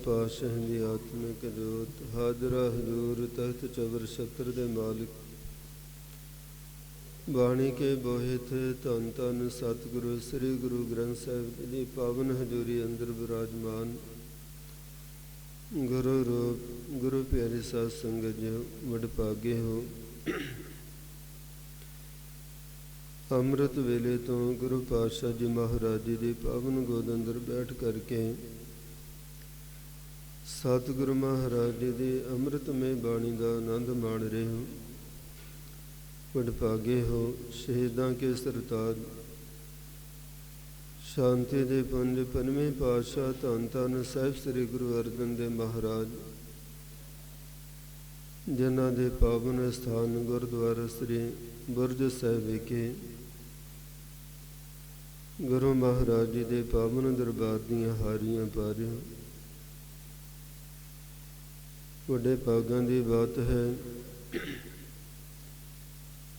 ਦਸਾਂ ਪਾਤਸ਼ਾਹ ਦੀ ਆਤਮਿਕ ਜੋਤ ਹਾਜ਼ਰਾ ਹਜ਼ੂਰ ਤਖਤ ਚਬਰ ਛਤਰ ਦੇ ਮਾਲਿਕ ਬਾਣੀ ਕੇ ਬੋਹਿ ਥੇ ਧੰਨ ਧੰਨ ਸਤਿਗੁਰੂ ਸ੍ਰੀ ਗੁਰੂ ਗ੍ਰੰਥ ਸਾਹਿਬ ਦੀ ਪਾਵਨ ਹਜ਼ੂਰੀ ਅੰਦਰ ਬਿਰਾਜਮਾਨ ਗੁਰੂ ਰੂਪ ਗੁਰੂ ਪਿਆਰੇ ਸਾਧ ਸੰਗਤ ਜੀ ਵਡ ਭਾਗੇ ਹੋ ਅੰਮ੍ਰਿਤ ਵੇਲੇ ਤੋਂ ਗੁਰੂ ਪਾਤਸ਼ਾਹ ਜੀ ਮਹਾਰਾਜ ਜੀ ਦੀ ਪਾਵਨ ਗੋਦ ਅੰਦਰ ਬੈਠ ਕਰਕੇ ਸਤਿਗੁਰੂ ਮਹਾਰਾਜ ਜੀ ਦੀ ਅੰਮ੍ਰਿਤਮਈ ਬਾਣੀ ਦਾ ਆਨੰਦ ਮਾਣ ਰਹੇ ਹੋ। ਵਡਭਾਗੇ ਹੋ, ਸ਼ਹੀਦਾਂ ਕੇ ਸਰਤਾਜ। ਸ਼ਾਂਤੀ ਦੇ ਪੁੰਜ ਪੰਜਵੇਂ ਪਾਤਸ਼ਾਹ ਧੰਨ ਧੰਨ ਸਾਹਿਬ ਸ੍ਰੀ ਗੁਰੂ ਅਰਜਨ ਦੇਵ ਮਹਾਰਾਜ। ਜਿਨ੍ਹਾਂ ਦੇ ਪਾਵਨ ਸਥਾਨ ਗੁਰਦੁਆਰਾ ਸ੍ਰੀ ਬੁਰਜ ਸਾਹਿਬ ਵਿਖੇ। ਗੁਰੂ ਮਹਾਰਾਜ ਜੀ ਦੇ ਪਾਵਨ ਦਰਬਾਰ ਦੀਆਂ ਹਾਰੀਆਂ ਪਾ ਰਹੇ ਹੋ ਵੱਡੇ ਭਾਗਾਂ ਦੀ ਬਾਤ ਹੈ।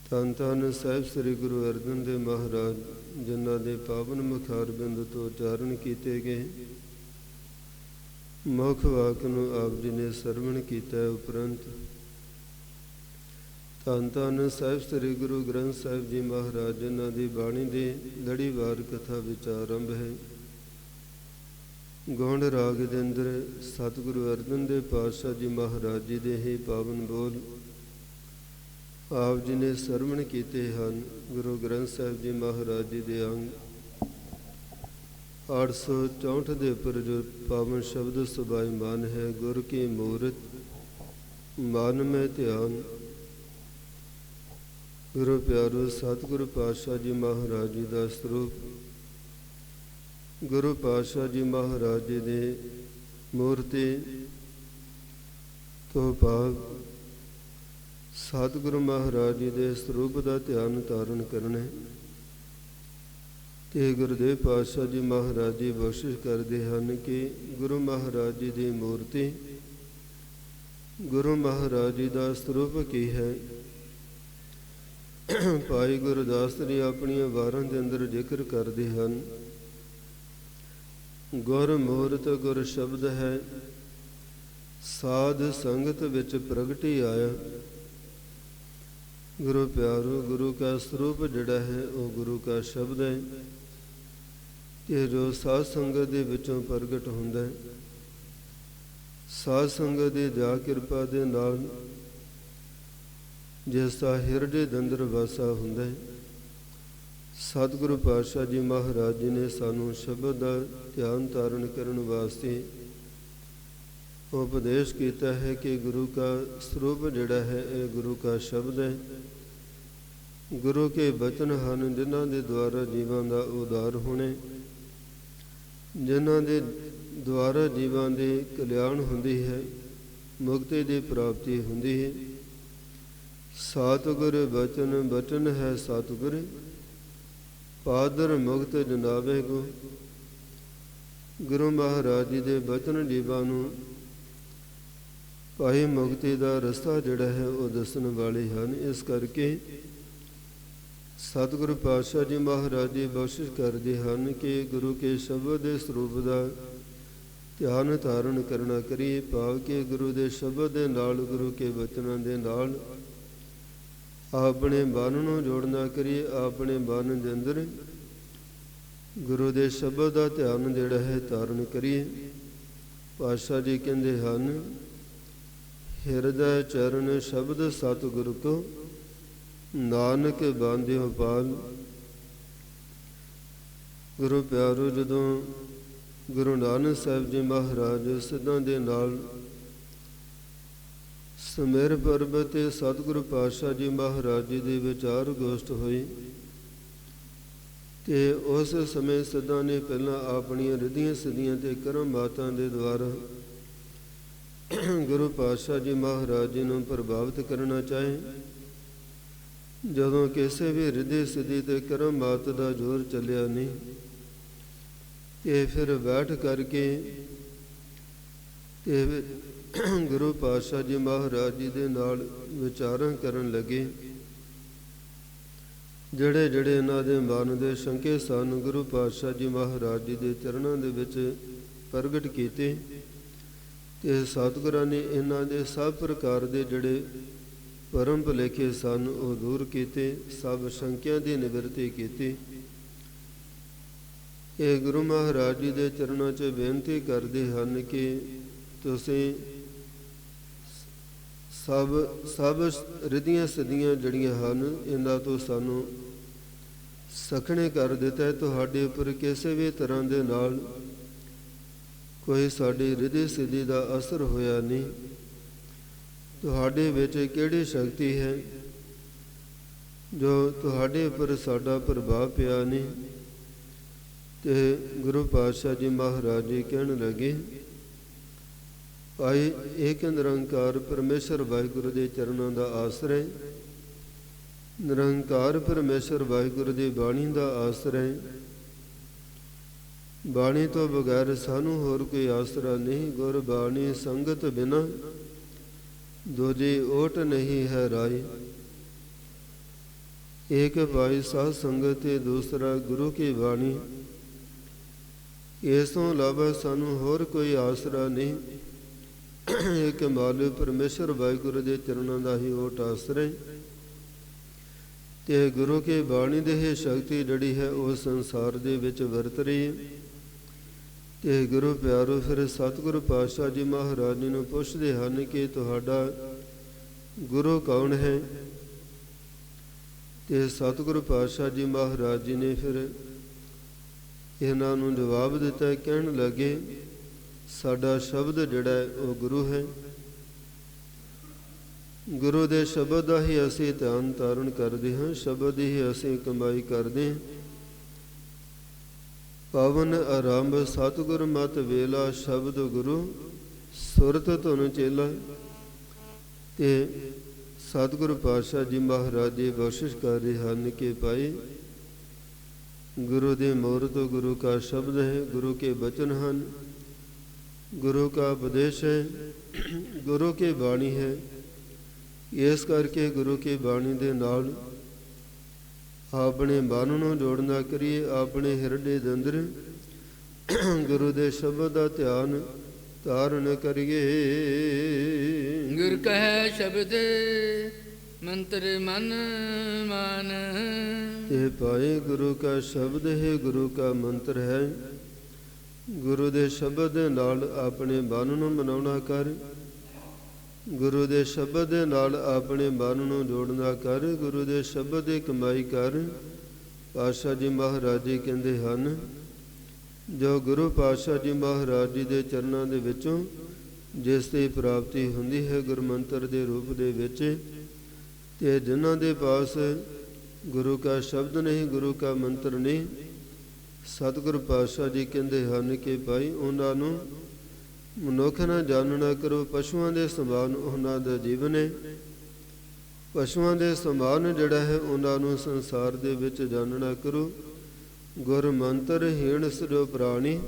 ਧੰਨ ਧੰਨ ਸਾਹਿਬ ਸ੍ਰੀ ਗੁਰੂ ਅਰਜਨ ਦੇਵ ਮਹਾਰਾਜ, ਜਿਨ੍ਹਾਂ ਦੇ ਪਾਵਨ ਮੁਖਾਰ ਬਿੰਦ ਤੋਂ ਉਚਾਰਨ ਕੀਤੇ ਗਏ। ਮੁਖ ਵਾਕ ਨੂੰ ਆਪ ਜੀ ਨੇ ਸਰਵਣ ਕੀਤਾ ਉਪਰੰਤ। ਧੰਨ ਧੰਨ ਸਾਹਿਬ ਸ੍ਰੀ ਗੁਰੂ ਗ੍ਰੰਥ ਸਾਹਿਬ ਜੀ ਮਹਾਰਾਜ, ਜਿਨ੍ਹਾਂ ਦੀ ਬਾਣੀ ਦੀ ਲੜੀਵਾਰ ਕਥਾ ਵਿੱਚ ਆਰੰਭ ਹੈ। ਗੌਂਡ ਰਾਗ ਦੇ ਅੰਦਰ ਸਤਿਗੁਰੂ ਅਰਜਨ ਦੇਵ ਪਾਤਸ਼ਾਹ ਜੀ ਮਹਾਰਾਜ ਜੀ ਦੇ ਹੀ ਪਾਵਨ ਬੋਲ ਆਪ ਜੀ ਨੇ ਸਰਵਣ ਕੀਤੇ ਹਨ। ਗੁਰੂ ਗ੍ਰੰਥ ਸਾਹਿਬ ਜੀ ਮਹਾਰਾਜ ਜੀ ਦੇ ਅੰਗ 864 ਦੇ ਉੱਪਰ ਜੋ ਪਾਵਨ ਸ਼ਬਦ ਸੁਭਾਈਮਾਨ ਹੈ, ਗੁਰ ਕੀ ਮੂਰਤ, ਮਨ ਮੈਂ ਧਿਆਨ। ਗੁਰੂ ਪਿਆਰੋ, ਸਤਿਗੁਰੂ ਪਾਤਸ਼ਾਹ ਜੀ ਮਹਾਰਾਜ ਜੀ ਦਾ ਸਰੂਪ ਗੁਰੂ ਪਾਤਸ਼ਾਹ ਜੀ ਮਹਾਰਾਜ ਜੀ ਦੇ ਮੂਰਤੀ ਤੋਂ ਭਾਵ ਸਤਿਗੁਰੂ ਮਹਾਰਾਜ ਜੀ ਦੇ ਸਰੂਪ ਦਾ ਧਿਆਨ ਧਾਰਨ ਕਰਨਾ ਤੇ ਗੁਰਦੇਵ ਪਾਤਸ਼ਾਹ ਜੀ ਮਹਾਰਾਜ ਜੀ ਬਖਸ਼ਿਸ਼ ਕਰਦੇ ਹਨ ਕਿ ਗੁਰੂ ਮਹਾਰਾਜ ਜੀ ਦੀ ਮੂਰਤੀ, ਗੁਰੂ ਮਹਾਰਾਜ ਜੀ ਦਾ ਸਰੂਪ ਕੀ ਹੈ? ਭਾਈ ਗੁਰਦਾਸ ਜੀ ਆਪਣੀਆਂ ਵਾਰਾਂ ਦੇ ਅੰਦਰ ਜ਼ਿਕਰ ਕਰਦੇ ਹਨ। ਗੁਰ ਮੂਰਤ ਗੁਰ ਸ਼ਬਦ ਹੈ, ਸਾਧ ਸੰਗਤ ਵਿੱਚ ਪ੍ਰਗਟੀ ਆਇਆ। ਗੁਰੂ ਪਿਆਰੋ, ਗੁਰੂ ਕਾ ਸਰੂਪ ਜਿਹੜਾ ਹੈ, ਉਹ ਗੁਰੂ ਕਾ ਸ਼ਬਦ ਹੈ। ਇਹ ਜੋ ਸਾਧ ਸੰਗਤ ਦੇ ਵਿੱਚੋਂ ਪ੍ਰਗਟ ਹੁੰਦਾ ਹੈ। ਸਾਧ ਸੰਗਤ ਦੀ ਦਇਆ ਕਿਰਪਾ ਦੇ ਨਾਲ ਜਿਸ ਦਾ ਹਿਰਦੇ ਦੇ ਅੰਦਰ ਵਸਾ ਹੁੰਦਾ ਹੈ, ਸਤਿਗੁਰੂ ਪਾਤਸ਼ਾਹ ਜੀ ਮਹਾਰਾਜ ਜੀ ਨੇ ਸਾਨੂੰ ਸ਼ਬਦ ਦਾ ਧਿਆਨ ਧਾਰਨ ਕਰਨ ਵਾਸਤੇ ਉਪਦੇਸ਼ ਕੀਤਾ ਹੈ ਕਿ ਗੁਰੂ ਦਾ ਸਰੂਪ ਜਿਹੜਾ ਹੈ, ਇਹ ਗੁਰੂ ਦਾ ਸ਼ਬਦ ਹੈ। ਗੁਰੂ ਕੇ ਬਚਨ ਹਨ, ਜਿਨ੍ਹਾਂ ਦੇ ਦੁਆਰਾ ਜੀਵਾਂ ਦਾ ਉਦਾਰ ਹੋਣੇ ਜਿਨ੍ਹਾਂ ਦੇ ਦੁਆਰਾ ਜੀਵਾਂ ਦੇ ਕਲਿਆਣ ਹੁੰਦੀ ਹੈ, ਮੁਕਤੀ ਦੀ ਪ੍ਰਾਪਤੀ ਹੁੰਦੀ ਹੈ। ਸਤਿਗੁਰ ਬਚਨ ਬਚਨ ਹੈ ਸਤਿਗੁਰ। ਪਾਦਰ ਮੁਕਤ ਜਨਾਵੇ ਕੋ ਗੁਰੂ ਮਹਾਰਾਜ ਜੀ ਦੇ ਬਚਨ ਜੀਵਾਂ ਨੂੰ ਭਾਈ ਮੁਕਤੀ ਦਾ ਰਸਤਾ ਜਿਹੜਾ ਹੈ ਉਹ ਦੱਸਣ ਵਾਲੇ ਹਨ। ਇਸ ਕਰਕੇ ਸਤਿਗੁਰੂ ਪਾਤਸ਼ਾਹ ਜੀ ਮਹਾਰਾਜ ਜੀ ਬਖਸ਼ਿਸ਼ ਕਰਦੇ ਹਨ ਕਿ ਗੁਰੂ ਕੇ ਸ਼ਬਦ ਦੇ ਸਰੂਪ ਦਾ ਧਿਆਨ ਧਾਰਨ ਕਰਨਾ ਕਰੀਏ, ਭਾਵ ਕਿ ਗੁਰੂ ਦੇ ਸ਼ਬਦ ਦੇ ਨਾਲ ਗੁਰੂ ਕੇ ਬਚਨਾਂ ਦੇ ਨਾਲ ਆਪਣੇ ਮਨ ਨੂੰ ਜੋੜਨਾ ਕਰੀਏ, ਆਪਣੇ ਮਨ ਦੇ ਅੰਦਰ ਗੁਰੂ ਦੇ ਸ਼ਬਦ ਦਾ ਧਿਆਨ ਜਿਹੜਾ ਹੈ ਧਾਰਨ ਕਰੀਏ। ਪਾਤਸ਼ਾਹ ਜੀ ਕਹਿੰਦੇ ਹਨ, ਹਿਰਦੈ ਚਰਨ ਸ਼ਬਦ ਸਤਿਗੁਰ ਕੋ, ਨਾਨਕ ਬਾਂਧਿਓ ਪਾਲ। ਗੁਰੂ ਪਿਆਰੋ, ਜਦੋਂ ਗੁਰੂ ਨਾਨਕ ਸਾਹਿਬ ਜੀ ਮਹਾਰਾਜ ਸਿੱਧਾਂ ਦੇ ਨਾਲ ਸਮੇਰ ਪਰਬਤ ਤੇ ਸਤਿਗੁਰੂ ਪਾਤਸ਼ਾਹ ਜੀ ਮਹਾਰਾਜ ਜੀ ਦੀ ਵਿਚਾਰ ਗੋਸ਼ਟ ਹੋਈ ਤੇ ਉਸ ਸਮੇਂ ਸਦਾ ਨੇ ਪਹਿਲਾਂ ਆਪਣੀਆਂ ਰਿਧੀਆਂ ਸਦੀਆਂ ਤੇ ਕਰਮ ਬਾਤਾਂ ਦੇ ਦੁਆਰਾ ਗੁਰੂ ਪਾਤਸ਼ਾਹ ਜੀ ਮਹਾਰਾਜ ਜੀ ਨੂੰ ਪ੍ਰਭਾਵਿਤ ਕਰਨਾ ਚਾਹੇ। ਜਦੋਂ ਕਿਸੇ ਵੀ ਰਿਧੀ ਸਿੱਧੀ ਤੇ ਕਰਮ ਬਾਤ ਦਾ ਜ਼ੋਰ ਚੱਲਿਆ ਨਹੀਂ, ਤੇ ਫਿਰ ਬੈਠ ਕਰਕੇ ਤੇ ਗੁਰੂ ਪਾਤਸ਼ਾਹ ਜੀ ਮਹਾਰਾਜ ਜੀ ਦੇ ਨਾਲ ਵਿਚਾਰਾਂ ਕਰਨ ਲੱਗੇ। ਜਿਹੜੇ ਜਿਹੜੇ ਇਹਨਾਂ ਦੇ ਮਨ ਦੇ ਸ਼ੰਕੇ ਸਨ, ਗੁਰੂ ਪਾਤਸ਼ਾਹ ਜੀ ਮਹਾਰਾਜ ਜੀ ਦੇ ਚਰਨਾਂ ਦੇ ਵਿੱਚ ਪ੍ਰਗਟ ਕੀਤੇ ਤੇ ਸਤਿਗੁਰਾਂ ਨੇ ਇਹਨਾਂ ਦੇ ਸਭ ਪ੍ਰਕਾਰ ਦੇ ਜਿਹੜੇ ਪਰਮ ਭੁਲੇਖੇ ਸਨ, ਉਹ ਦੂਰ ਕੀਤੇ, ਸਭ ਸ਼ੰਕਿਆਂ ਦੀ ਨਿਵਰਤੀ ਕੀਤੀ। ਇਹ ਗੁਰੂ ਮਹਾਰਾਜ ਜੀ ਦੇ ਚਰਨਾਂ 'ਚ ਬੇਨਤੀ ਕਰਦੇ ਹਨ ਕਿ ਤੁਸੀਂ ਸਭ ਸਭ ਰਿਧੀਆਂ ਸਦੀਆਂ ਜੜੀਆਂ ਹਨ, ਇਹਨਾਂ ਤੋਂ ਸਾਨੂੰ ਸਖਣੇ ਕਰ ਦਿੱਤਾ ਹੈ। ਤੁਹਾਡੇ ਉੱਪਰ ਕਿਸੇ ਵੀ ਤਰ੍ਹਾਂ ਦੇ ਨਾਲ ਕੋਈ ਸਾਡੀ ਰਿਧੀ ਸਿੱਧੀ ਦਾ ਅਸਰ ਹੋਇਆ ਨਹੀਂ। ਤੁਹਾਡੇ ਵਿੱਚ ਕਿਹੜੀ ਸ਼ਕਤੀ ਹੈ ਜੋ ਤੁਹਾਡੇ ਉੱਪਰ ਸਾਡਾ ਪ੍ਰਭਾਵ ਪਿਆ ਨਹੀਂ? ਤੇ ਗੁਰੂ ਪਾਤਸ਼ਾਹ ਜੀ ਮਹਾਰਾਜ ਜੀ ਕਹਿਣ ਲੱਗੇ ਭਾਈ ਏਕ ਨਿਰੰਕਾਰ ਪਰਮੇਸ਼ਰ ਵਾਹਿਗੁਰੂ ਦੇ ਚਰਨਾਂ ਦਾ ਆਸਰੇ, ਨਿਰੰਕਾਰ ਪਰਮੇਸ਼ਰ ਵਾਹਿਗੁਰੂ ਦੀ ਬਾਣੀ ਦਾ ਆਸਰੇ, ਬਾਣੀ ਤੋਂ ਬਗੈਰ ਸਾਨੂੰ ਹੋਰ ਕੋਈ ਆਸਰਾ ਨਹੀਂ, ਗੁਰ ਬਾਣੀ ਸੰਗਤ ਬਿਨਾ, ਦੂਜੀ ਓਟ ਨਹੀਂ ਹੈ ਰਾਏ। ਇੱਕ ਭਾਈ ਸਾਧ ਸੰਗਤ ਤੇ ਦੂਸਰਾ ਗੁਰੂ ਕੀ ਬਾਣੀ। ਇਸ ਤੋਂ ਇਲਾਵਾ ਸਾਨੂੰ ਹੋਰ ਕੋਈ ਆਸਰਾ ਨਹੀਂ ਇੱਕ ਮਾਲਕ ਪਰਮੇਸ਼ਰ ਵਾਹਿਗੁਰੂ ਦੇ ਚਰਨਾਂ ਦਾ ਹੀ ਓਟ ਆਸਰੇ ਤੇ ਗੁਰੂ ਕੇ ਬਾਣੀ ਦੇ ਹੀ ਸ਼ਕਤੀ ਜਿਹੜੀ ਹੈ, ਉਹ ਸੰਸਾਰ ਦੇ ਵਿੱਚ ਵਰਤ ਰਹੀ ਹੈ। ਤੇ ਗੁਰੂ ਪਿਆਰੋ, ਫਿਰ ਸਤਿਗੁਰੂ ਪਾਤਸ਼ਾਹ ਜੀ ਮਹਾਰਾਜ ਜੀ ਨੂੰ ਪੁੱਛਦੇ ਹਨ ਕਿ ਤੁਹਾਡਾ ਗੁਰੂ ਕੌਣ ਹੈ? ਤੇ ਸਤਿਗੁਰੂ ਪਾਤਸ਼ਾਹ ਜੀ ਮਹਾਰਾਜ ਜੀ ਨੇ ਫਿਰ ਇਹਨਾਂ ਨੂੰ ਜਵਾਬ ਦਿੱਤਾ, ਕਹਿਣ ਲੱਗੇ ਸਾਡਾ ਸ਼ਬਦ ਜਿਹੜਾ ਹੈ ਉਹ ਗੁਰੂ ਹੈ। ਗੁਰੂ ਦੇ ਸ਼ਬਦ ਦਾ ਹੀ ਅਸੀਂ ਧਿਆਨ ਤਾਰਨ ਕਰਦੇ ਹਾਂ, ਸ਼ਬਦ ਹੀ ਅਸੀਂ ਕਮਾਈ ਕਰਦੇ ਹਾਂ। ਪਵਨ ਆਰੰਭ, ਸਤਿਗੁਰ ਮਤ ਵੇਲਾ, ਸ਼ਬਦ ਗੁਰੂ, ਸੁਰਤ ਧੁਨ ਚੇਲਾ। ਤੇ ਸਤਿਗੁਰੂ ਪਾਤਸ਼ਾਹ ਜੀ ਮਹਾਰਾਜ ਜੀ ਬਖਸ਼ਿਸ਼ ਕਰ ਰਹੇ ਹਨ ਕਿ ਭਾਈ ਗੁਰੂ ਦੇ ਮੂਰਤ ਗੁਰੂ ਕਾ ਸ਼ਬਦ ਹੈ, ਗੁਰੂ ਕੇ ਬਚਨ ਹਨ। ਗੁਰੂ ਕਾ ਉਪਦੇਸ਼ ਹੈ ਗੁਰੂ ਕੀ ਬਾਣੀ ਹੈ। ਇਸ ਕਰਕੇ ਗੁਰੂ ਕੀ ਬਾਣੀ ਦੇ ਨਾਲ ਆਪਣੇ ਮਨ ਨੂੰ ਜੋੜਨਾ ਕਰੀਏ ਆਪਣੇ ਹਿਰਦੇ ਦੇ ਅੰਦਰ ਗੁਰੂ ਦੇ ਸ਼ਬਦ ਦਾ ਧਿਆਨ ਧਾਰਨ ਕਰੀਏ। ਗੁਰ ਕਹਿ ਸ਼ਬਦ ਮੰਤਰ ਮਨ ਮਾਨ। ਤੇ ਪਾਏ ਗੁਰੂ ਕਾ ਸ਼ਬਦ ਹੈ ਗੁਰੂ ਕਾ ਮੰਤਰ ਹੈ। ਗੁਰੂ ਦੇ ਸ਼ਬਦ ਦੇ ਨਾਲ ਆਪਣੇ ਮਨ ਨੂੰ ਮਨਾਉਣਾ ਕਰ। ਗੁਰੂ ਦੇ ਸ਼ਬਦ ਦੇ ਨਾਲ ਆਪਣੇ ਮਨ ਨੂੰ ਜੋੜਨਾ ਕਰ। ਗੁਰੂ ਦੇ ਸ਼ਬਦ ਦੀ ਕਮਾਈ ਕਰ। ਪਾਤਸ਼ਾਹ ਜੀ ਮਹਾਰਾਜ ਜੀ ਕਹਿੰਦੇ ਹਨ, ਜੋ ਗੁਰੂ ਪਾਤਸ਼ਾਹ ਜੀ ਮਹਾਰਾਜ ਜੀ ਦੇ ਚਰਨਾਂ ਦੇ ਵਿੱਚੋਂ ਜਿਸ ਦੀ ਪ੍ਰਾਪਤੀ ਹੁੰਦੀ ਹੈ ਗੁਰਮੰਤਰ ਦੇ ਰੂਪ ਦੇ ਵਿੱਚ, ਤੇ ਜਿਨ੍ਹਾਂ ਦੇ ਪਾਸ ਗੁਰੂ ਕਾ ਸ਼ਬਦ ਨਹੀਂ, ਗੁਰੂ ਕਾ ਮੰਤਰ ਨਹੀਂ ਸਤਿਗੁਰ ਪਾਤਸ਼ਾਹ ਜੀ ਕਹਿੰਦੇ ਹਨ ਕਿ ਭਾਈ, ਉਹਨਾਂ ਨੂੰ ਮਨੁੱਖ ਨਾ ਜਾਣਨਾ ਕਰੋ, ਪਸ਼ੂਆਂ ਦੇ ਸਮਾਨ ਉਹਨਾਂ ਦਾ ਜੀਵਨ ਹੈ। ਪਸ਼ੂਆਂ ਦੇ ਸਮਾਨ ਜਿਹੜਾ ਹੈ, ਉਹਨਾਂ ਨੂੰ ਸੰਸਾਰ ਦੇ ਵਿੱਚ ਜਾਣਨਾ ਕਰੋ। ਗੁਰ ਮੰਤਰ ਹੀਣ ਸਜੋ ਪ੍ਰਾਣੀ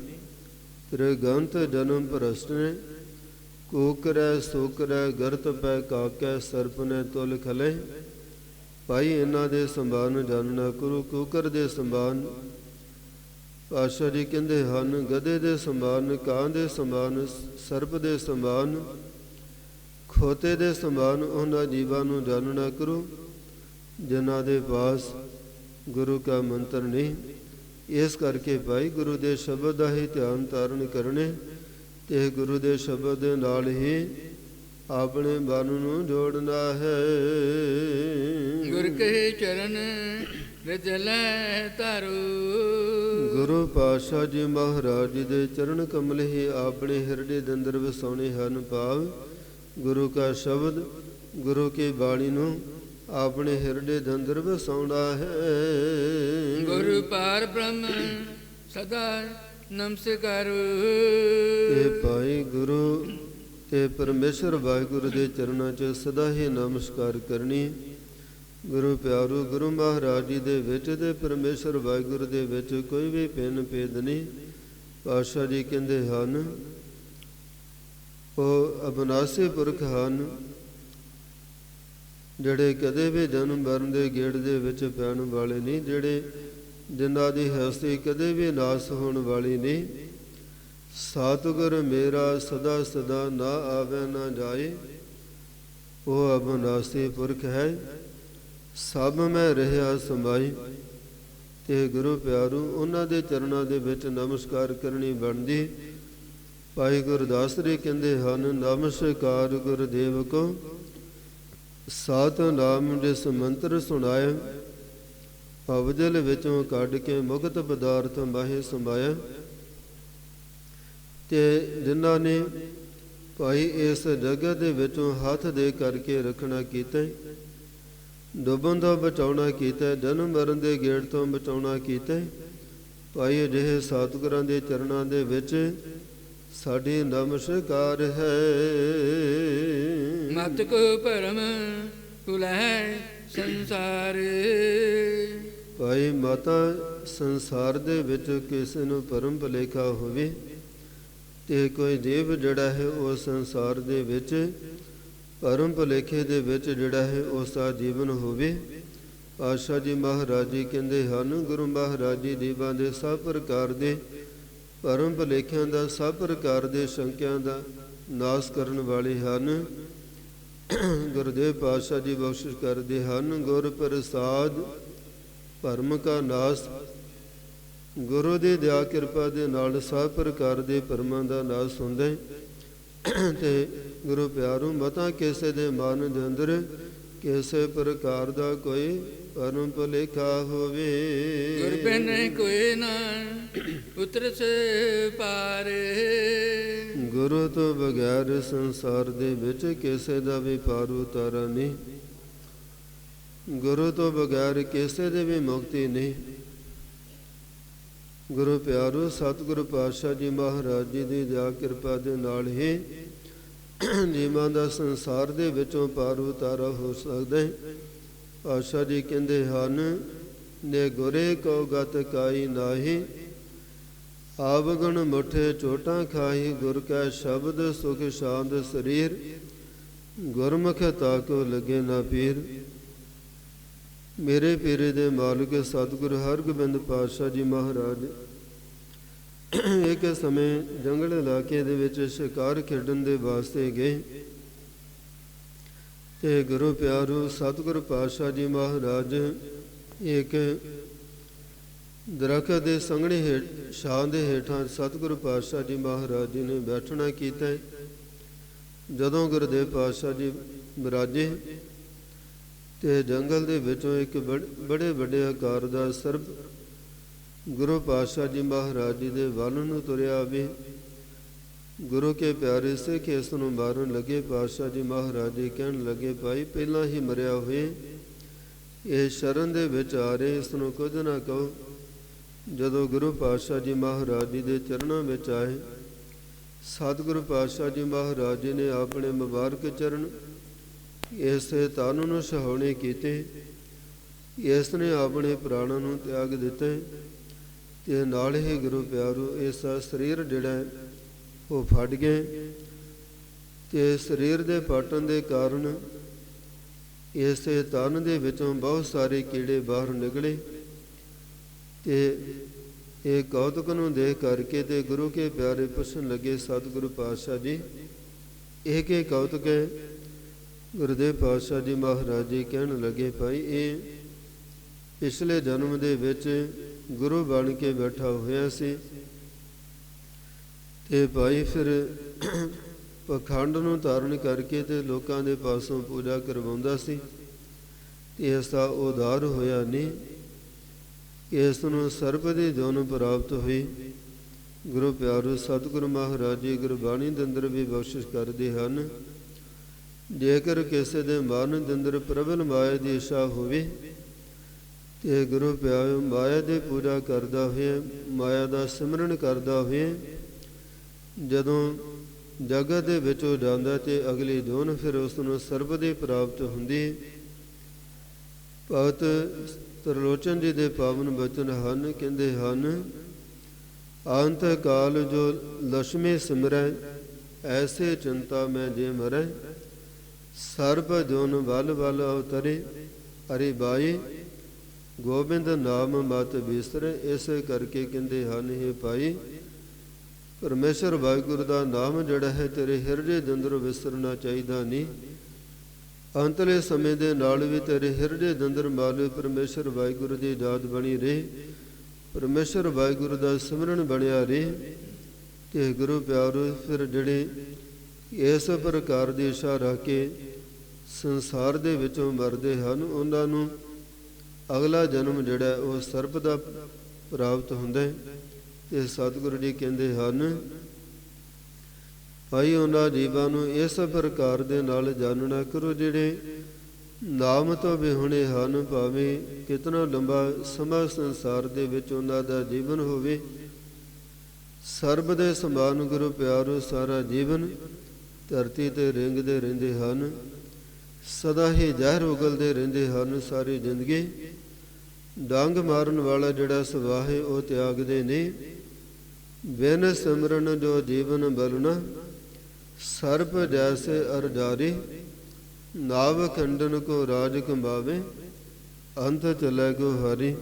ਤੇਰੇ ਜਨਮ ਭ੍ਰਸ਼ਟ ਨੇ। ਕੋਕਰੈ, ਸੋਕਰੈ, ਗਰਤ ਪੈ ਕਾਕੈ, ਸਰਪ ਨੇ ਤੁਲ ਖਲੇ। ਭਾਈ, ਇਹਨਾਂ ਦੇ ਸੰਬਾਨ ਜਾਣਨਾ ਕਰੋ, ਕੋਕਰ ਦੇ ਸਮਾਨ ਪਾਸ਼ਾ ਜੀ ਕਹਿੰਦੇ ਹਨ, ਗਧੇ ਦੇ ਸਮਾਨ ਕਾਂ ਦੇ ਸਮਾਨ ਸਰਪ ਦੇ ਸਮਾਨ ਖੋਤੇ ਦੇ ਸਮਾਨ ਉਹਨਾਂ ਜੀਵਾਂ ਨੂੰ ਜਾਣਨਾ ਕਰੋ। ਜਿਨ੍ਹਾਂ ਦੇ ਪਾਸ ਗੁਰੂ ਕਾ ਮੰਤਰ ਨਹੀਂ, ਇਸ ਕਰਕੇ ਭਾਈ ਗੁਰੂ ਦੇ ਸ਼ਬਦ ਦਾ ਹੀ ਧਿਆਨ ਧਾਰਨ ਕਰਨੇ ਤੇ ਗੁਰੂ ਦੇ ਸ਼ਬਦ ਦੇ ਨਾਲ ਹੀ ਆਪਣੇ ਮਨ ਨੂੰ ਜੋੜਨਾ ਹੈ। ਗੁਰ ਕਹੇ ਚਰਨ ਵਿੱਚ ਲੈ ਗੁਰੂ ਪਾਤਸ਼ਾਹ ਜੀ ਮਹਾਰਾਜ ਜੀ ਦੇ ਚਰਨ ਕਮਲ ਹੀ ਆਪਣੇ ਹਿਰਦੇ ਦੇ ਅੰਦਰ ਵਸਾਉਣੇ ਹਨ ਭਾਵ ਗੁਰੂ ਕਾ ਸ਼ਬਦ ਗੁਰੂ ਕੀ ਬਾਣੀ ਨੂੰ ਆਪਣੇ ਹਿਰਦੇ ਦੇ ਅੰਦਰ ਵਸਾਉਣਾ ਹੈ। ਗੁਰੂ ਪਾਰ ਬ੍ਰਹਮ ਸਦਾ ਨਮਸਕਾਰ। ਇਹ ਭਾਈ ਗੁਰੂ ਤੇ ਪਰਮੇਸ਼ਰ ਵਾਹਿਗੁਰੂ ਦੇ ਚਰਨਾਂ 'ਚ ਸਦਾ ਹੀ ਨਮਸਕਾਰ ਕਰਨੀ ਗੁਰੂ ਪਿਆਰੂ ਗੁਰੂ ਮਹਾਰਾਜ ਜੀ ਦੇ ਵਿੱਚ ਤੇ ਪਰਮੇਸ਼ਰ ਵਾਹਿਗੁਰੂ ਦੇ ਵਿੱਚ ਕੋਈ ਵੀ ਭਿੰਨ ਭੇਦ ਨਹੀਂ। ਪਾਤਸ਼ਾਹ ਜੀ ਕਹਿੰਦੇ ਹਨ, ਉਹ ਅਬਨਾਸੀ ਪੁਰਖ ਹਨ, ਜਿਹੜੇ ਕਦੇ ਵੀ ਜਨਮ ਮਰਨ ਦੇ ਗੇੜ ਦੇ ਵਿੱਚ ਪੈਣ ਵਾਲੇ ਨਹੀਂ, ਜਿਹੜੇ ਜਿਨ੍ਹਾਂ ਦੀ ਹਸਤੀ ਕਦੇ ਵੀ ਨਾਸ ਹੋਣ ਵਾਲੀ ਨਹੀਂ। ਸਤਿਗੁਰ ਮੇਰਾ ਸਦਾ ਸਦਾ ਨਾ ਆਵੇ ਨਾ ਜਾਏ, ਉਹ ਅਬਨਾਸੀ ਪੁਰਖ ਹੈ। ਸਭ ਮੈਂ ਰਿਹਾ ਸਮਾਈ ਤੇ ਗੁਰੂ ਪਿਆਰੂ, ਉਹਨਾਂ ਦੇ ਚਰਨਾਂ ਦੇ ਵਿੱਚ ਨਮਸਕਾਰ ਕਰਨੀ ਬਣਦੀ। ਭਾਈ ਗੁਰਦਾਸ ਜੀ ਕਹਿੰਦੇ ਹਨ, ਨਮਸਕਾਰ ਗੁਰਦੇਵ ਕੋ। ਸਾਤ ਨਾਮ ਜਿਸ ਮੰਤਰ ਸੁਣਾਇਆ। ਅਵਜਲ ਵਿੱਚੋਂ ਕੱਢ ਕੇ ਮੁਕਤ ਪਦਾਰਥ ਮਾਹੇ ਸਮਾਇਆ ਤੇ ਜਿਨ੍ਹਾਂ ਨੇ ਭਾਈ ਇਸ ਜਗਤ ਦੇ ਵਿੱਚੋਂ ਹੱਥ ਦੇ ਕਰਕੇ ਰੱਖਣਾ ਕੀਤਾ। ਡੁੱਬਣ ਤੋਂ ਬਚਾਉਣਾ ਕੀਤਾ ਜਨਮ ਮਰਨ ਦੇ ਗੇੜ ਤੋਂ ਬਚਾਉਣਾ ਕੀਤਾ। ਭਾਈ ਅਜਿਹੇ ਸਤਿਗੁਰਾਂ ਦੇ ਚਰਨਾਂ ਦੇ ਵਿੱਚ ਸਾਡੀ ਨਮਸਕਾਰ ਹੈ। ਮਤ ਕੋ ਭਰਮ ਭੁਲੈ ਸੰਸਾਰ। ਭਾਈ ਮਾਤਾ ਸੰਸਾਰ ਦੇ ਵਿੱਚ ਕਿਸੇ ਨੂੰ ਪਰਮ ਭਲੇਖਾ ਹੋਵੇ ਤੇ ਕੋਈ ਜੀਵ ਜਿਹੜਾ ਹੈ ਉਹ ਸੰਸਾਰ ਦੇ ਵਿੱਚ ਪਰਮ ਭੁਲੇਖੇ ਦੇ ਵਿੱਚ ਜਿਹੜਾ ਹੈ ਉਸ ਦਾ ਜੀਵਨ ਹੋਵੇ। ਆਸ਼ਾ ਜੀ ਮਹਾਰਾਜ ਜੀ ਕਹਿੰਦੇ ਹਨ, ਗੁਰੂ ਮਹਾਰਾਜ ਜੀ ਜੀਵਾਂ ਦੇ ਸਭ ਪ੍ਰਕਾਰ ਦੇ ਪਰਮ ਭੁਲੇਖਿਆਂ ਦਾ, ਸਭ ਪ੍ਰਕਾਰ ਦੇ ਸ਼ੰਕਿਆਂ ਦਾ ਨਾਸ਼ ਕਰਨ ਵਾਲੇ ਹਨ। ਗੁਰਦੇਵ ਪਾਤਸ਼ਾਹ ਜੀ ਬਖਸ਼ਿਸ਼ ਕਰਦੇ ਹਨ, ਗੁਰ ਪ੍ਰਸਾਦ ਭਰਮ ਕਾ ਨਾਸ। ਗੁਰੂ ਦੀ ਦਇਆ ਕਿਰਪਾ ਦੇ ਨਾਲ ਸਭ ਪ੍ਰਕਾਰ ਦੇ ਭਰਮਾਂ ਦਾ ਨਾਸ ਹੁੰਦਾ ਹੈ। ਤੇ ਗੁਰੂ ਪਿਆਰੂ ਮਤਾ ਕਿਸੇ ਦੇ ਮਨ ਦੇ ਅੰਦਰ ਕਿਸੇ ਪ੍ਰਕਾਰ ਦਾ ਕੋਈ ਪਰਮ ਭੁਲੇਖਾ ਹੋਵੇ। ਗੁਰ ਬਿਨ ਕੋਈ ਨਾ ਉਤਰਸ ਪਾਰ। ਗੁਰੂ ਤੋਂ ਬਗੈਰ ਸੰਸਾਰ ਦੇ ਵਿੱਚ ਕਿਸੇ ਦਾ ਵੀ ਪਾਰ ਉਤਾਰਾ ਨਹੀਂ। ਗੁਰੂ ਤੋਂ ਬਗੈਰ ਕਿਸੇ ਦੇ ਵੀ ਮੁਕਤੀ ਨਹੀਂ। ਗੁਰੂ ਪਿਆਰੋ ਸਤਿਗੁਰੂ ਪਾਤਸ਼ਾਹ ਜੀ ਮਹਾਰਾਜ ਜੀ ਦੀ ਦਇਆ ਕਿਰਪਾ ਦੇ ਨਾਲ ਹੀ ਜੀਵਾਂ ਦਾ ਸੰਸਾਰ ਦੇ ਵਿੱਚੋਂ ਪਾਰ ਉਤਾਰਾ ਹੋ ਸਕਦਾ ਹੈ। ਪਾਤਸ਼ਾਹ ਜੀ ਕਹਿੰਦੇ ਹਨ, ਨੇ ਗੁਰੇ ਕੋ ਗਤ ਕਾਈ ਨਾਹੀ, ਆਵਗਣ ਮੁਠੇ ਚੋਟਾਂ ਖਾਈ ਗੁਰ ਕੈ ਸ਼ਬਦ ਸੁਖ ਸ਼ਾਂਤ ਸਰੀਰ, ਗੁਰਮੁਖ ਤਾਕੋ ਲਗੇ ਨਾ ਪੀਰ। ਮੇਰੇ ਪੀਰੇ ਦੇ ਮਾਲਕ ਸਤਿਗੁਰ ਹਰਗੋਬਿੰਦ ਪਾਤਸ਼ਾਹ ਜੀ ਮਹਾਰਾਜ ਇੱਕ ਸਮੇਂ ਜੰਗਲ ਇਲਾਕੇ ਦੇ ਵਿੱਚ ਸ਼ਿਕਾਰ ਖੇਡਣ ਦੇ ਵਾਸਤੇ ਗਏ ਤੇ ਗੁਰੂ ਪਿਆਰੂ ਸਤਿਗੁਰ ਪਾਤਸ਼ਾਹ ਜੀ ਮਹਾਰਾਜ ਇੱਕ ਦਰਖਤ ਦੇ ਸੰਘਣੇ ਹੇਠ, ਛਾਂ ਦੇ ਹੇਠਾਂ ਸਤਿਗੁਰੂ ਪਾਤਸ਼ਾਹ ਜੀ ਮਹਾਰਾਜ ਜੀ ਨੇ ਬੈਠਣਾ ਕੀਤਾ ਜਦੋਂ ਗੁਰਦੇਵ ਪਾਤਸ਼ਾਹ ਜੀ ਬਿਰਾਜੇ ਤੇ ਜੰਗਲ ਦੇ ਵਿੱਚੋਂ ਇੱਕ ਬੜੇ ਵੱਡੇ ਆਕਾਰ ਦਾ ਸਰਪ ਗੁਰੂ ਪਾਤਸ਼ਾਹ ਜੀ ਮਹਾਰਾਜ ਜੀ ਦੇ ਵੱਲ ਨੂੰ ਤੁਰਿਆ ਆਵੇ ਗੁਰੂ ਕੇ ਪਿਆਰੇ ਸਿੱਖ ਇਸ ਨੂੰ ਮਾਰਨ ਲੱਗੇ। ਪਾਤਸ਼ਾਹ ਜੀ ਮਹਾਰਾਜ ਜੀ ਕਹਿਣ ਲੱਗੇ, ਭਾਈ, ਪਹਿਲਾਂ ਹੀ ਮਰਿਆ ਹੋਏ। ਇਹ ਸ਼ਰਨ ਦੇ ਵਿੱਚ ਆ ਰਹੇ, ਇਸ ਨੂੰ ਕੁਝ ਨਾ ਕਹੋ। ਜਦੋਂ ਗੁਰੂ ਪਾਤਸ਼ਾਹ ਜੀ ਮਹਾਰਾਜ ਜੀ ਦੇ ਚਰਨਾਂ ਵਿੱਚ ਆਏ, ਸਤਿਗੁਰੂ ਪਾਤਸ਼ਾਹ ਜੀ ਮਹਾਰਾਜ ਜੀ ਨੇ ਆਪਣੇ ਮੁਬਾਰਕ ਚਰਨ ਇਸੇ ਤਨ ਨੂੰ ਸਹਾਉਣੇ ਕੀਤੇ। ਇਸ ਨੇ ਆਪਣੇ ਪ੍ਰਾਣਾਂ ਨੂੰ ਤਿਆਗ ਦਿੱਤੇ। ਤੇ ਨਾਲ ਹੀ ਗੁਰੂ ਪਿਆਰੂ ਇਸ ਦਾ ਸਰੀਰ ਜਿਹੜਾ ਉਹ ਫਟ ਗਏ ਤੇ ਸਰੀਰ ਦੇ ਫਟਣ ਦੇ ਕਾਰਨ ਇਸੇ ਤਨ ਦੇ ਵਿੱਚੋਂ ਬਹੁਤ ਸਾਰੇ ਕੀੜੇ ਬਾਹਰ ਨਿਕਲੇ ਤੇ ਇਹ ਕੌਤਕ ਨੂੰ ਦੇਖ ਕਰਕੇ ਤੇ ਗੁਰੂ ਕੇ ਪਿਆਰੇ ਪੁੱਛਣ ਲੱਗੇ, ਸਤਿਗੁਰੂ ਪਾਤਸ਼ਾਹ ਜੀ, ਇਹ ਕੀ ਕੌਤਕ ਹੈ? ਗੁਰਦੇਵ ਪਾਤਸ਼ਾਹ ਜੀ ਮਹਾਰਾਜ ਜੀ ਕਹਿਣ ਲੱਗੇ, ਭਾਈ, ਇਹ ਪਿਛਲੇ ਜਨਮ ਦੇ ਵਿੱਚ ਗੁਰੂ ਬਣ ਕੇ ਬੈਠਾ ਹੋਇਆ ਸੀ। ਤੇ ਭਾਈ ਫਿਰ ਪਖੰਡ ਨੂੰ ਧਾਰਨ ਕਰਕੇ ਤੇ ਲੋਕਾਂ ਦੇ ਪਾਸੋਂ ਪੂਜਾ ਕਰਵਾਉਂਦਾ ਸੀ। ਤੇ ਇਸ ਦਾ ਉਧਾਰ ਹੋਇਆ ਨਹੀਂ। ਇਸ ਨੂੰ ਸਰਪ ਦੀ ਜੋਨ ਪ੍ਰਾਪਤ ਹੋਈ। ਗੁਰੂ ਪਿਆਰੂ ਸਤਿਗੁਰੂ ਮਹਾਰਾਜ ਜੀ ਗੁਰਬਾਣੀ ਦੇ ਅੰਦਰ ਵੀ ਬਖਸ਼ਿਸ਼ ਕਰਦੇ ਹਨ। ਜੇਕਰ ਕਿਸੇ ਦੇ ਮਨ ਦੇ ਅੰਦਰ ਪ੍ਰਬਲ ਮਾਇਆ ਦੀ ਇੱਛਾ ਹੋਵੇ ਤੇ ਗੁਰੂ ਪਿਆਰਿਓ, ਮਾਇਆ ਦੀ ਪੂਜਾ ਕਰਦਾ ਹੋਏ ਮਾਇਆ ਦਾ ਸਿਮਰਨ ਕਰਦਾ ਹੋਏ ਜਦੋਂ ਜਗਤ ਦੇ ਵਿੱਚੋਂ ਜਾਂਦਾ ਤੇ ਅਗਲੀ ਜੋਨ ਫਿਰ ਉਸ ਨੂੰ ਸਰਬ ਦੀ ਪ੍ਰਾਪਤ ਹੁੰਦੀ। ਭਗਤ ਤਰਲੋਚਨ ਜੀ ਦੇ ਪਾਵਨ ਬਚਨ ਹਨ, ਕਹਿੰਦੇ ਹਨ, ਅੰਤ ਕਾਲ ਜੋ ਲక్ష్ਮੀ ਸਿਮਰੈ, ਐਸੇ ਚਿੰਤਾ ਮੈਂ ਜੇ ਮਰੈ, ਸਰਬ ਜੋਨ ਵਲ ਵਲ ਅਵਤਰੇ ਅਰੇ ਬਾਈ ਗੋਬਿੰਦ ਨਾਮ ਮਤ ਬਿਸਰੇ ਇਸੇ ਕਰਕੇ ਕਹਿੰਦੇ ਹਨ ਇਹ ਭਾਈ, ਪਰਮੇਸ਼ਰ ਵਾਹਿਗੁਰੂ ਦਾ ਨਾਮ ਜਿਹੜਾ ਹੈ, ਤੇਰੇ ਹਿਰਦੇ ਦੇ ਅੰਦਰ ਵਿਸਰਨਾ ਚਾਹੀਦਾ ਨਹੀਂ। ਅੰਤਲੇ ਸਮੇਂ ਦੇ ਨਾਲ ਵੀ ਤੇਰੇ ਹਿਰਦੇ ਦੇ ਅੰਦਰ ਮਾਲਕ ਪਰਮੇਸ਼ਰ ਵਾਹਿਗੁਰੂ ਦੀ ਦਾਤ ਬਣੀ ਰਹੇ। ਪਰਮੇਸ਼ਰ ਵਾਹਿਗੁਰੂ ਦਾ ਸਿਮਰਨ ਬਣਿਆ ਰਹੇ। ਤੇ ਗੁਰੂ ਪਿਆਰੋ, ਫਿਰ ਜਿਹੜੇ ਇਸ ਪ੍ਰਕਾਰ ਦੀ ਇੱਛਾ ਰੱਖ ਕੇ ਸੰਸਾਰ ਦੇ ਵਿੱਚੋਂ ਮਰਦੇ ਹਨ, ਉਹਨਾਂ ਨੂੰ ਅਗਲਾ ਜਨਮ ਜਿਹੜਾ ਉਹ ਸਰਬ ਦਾ ਪ੍ਰਾਪਤ ਹੁੰਦਾ ਹੈ। ਤੇ ਸਤਿਗੁਰੂ ਜੀ ਕਹਿੰਦੇ ਹਨ, ਭਾਈ ਉਹਨਾਂ ਜੀਵਾਂ ਨੂੰ ਇਸ ਪ੍ਰਕਾਰ ਦੇ ਨਾਲ ਜਾਣਨਾ ਕਰੋ ਜਿਹੜੇ ਨਾਮ ਤੋਂ ਵਿਹੁਣੇ ਹਨ, ਭਾਵੇਂ ਕਿਤਨਾ ਲੰਬਾ ਸਮਾਂ ਸੰਸਾਰ ਦੇ ਵਿੱਚ ਉਹਨਾਂ ਦਾ ਜੀਵਨ ਹੋਵੇ। ਸਰਬ ਦੇ ਸਮਾਨ ਗੁਰੂ ਪਿਆਰੋ ਸਾਰਾ ਜੀਵਨ ਧਰਤੀ ਤੇ ਰਿੰਗਦੇ ਰਹਿੰਦੇ ਹਨ। ਸਦਾ ਹੀ ਜ਼ਹਿਰ ਉਗਲਦੇ ਰਹਿੰਦੇ ਹਨ ਸਾਰੀ ਜ਼ਿੰਦਗੀ। ਡੰਗ ਮਾਰਨ ਵਾਲਾ ਜਿਹੜਾ ਸੁਭਾਅ ਉਹ ਤਿਆਗਦੇ ਨੇ। ਬਿਨ ਸਿਮਰਨ ਜੋ ਜੀਵਨ ਬਲਣਾ, ਸਰਪ ਜੈਸੇ ਅਰ ਜਾਰੀ। ਨਾਵ ਖੰਡਨ ਕੋ ਰਾਜ ਕੰਬਾਵੇ ਅੰਤ ਚਲੇ ਕੋ ਹਰੀ।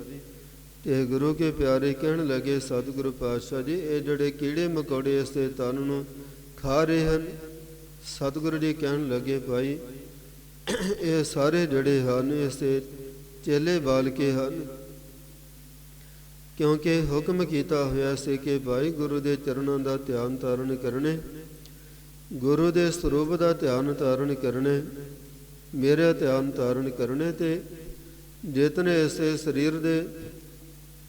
ਤੇ ਗੁਰੂ ਕੇ ਪਿਆਰੇ ਕਹਿਣ ਲੱਗੇ, ਸਤਿਗੁਰੂ ਪਾਤਸ਼ਾਹ ਜੀ, ਇਹ ਜਿਹੜੇ ਕੀੜੇ ਮਕੌੜੇ ਇਸ ਤੇ ਤਨ ਨੂੰ ਖਾ ਰਹੇ ਹਨ, ਸਤਿਗੁਰੂ ਜੀ ਕਹਿਣ ਲੱਗੇ, ਭਾਈ ਇਹ ਸਾਰੇ ਜਿਹੜੇ ਹਨ, ਇਸ ਤੇ ਚੇਲੇ ਬਾਲਕੇ ਹਨ। ਕਿਉਂਕਿ ਹੁਕਮ ਕੀਤਾ ਹੋਇਆ ਸੀ ਕਿ ਭਾਈ ਗੁਰੂ ਦੇ ਚਰਨਾਂ ਦਾ ਧਿਆਨ ਧਾਰਨ ਕਰਨੇ, ਗੁਰੂ ਦੇ ਸਰੂਪ ਦਾ ਧਿਆਨ ਧਾਰਨ ਕਰਨੇ, ਮੇਰੇ ਧਿਆਨ ਧਾਰਨ ਕਰਨੇ ਤੇ ਜਿਤਨੇ ਇਸੇ ਸਰੀਰ ਦੇ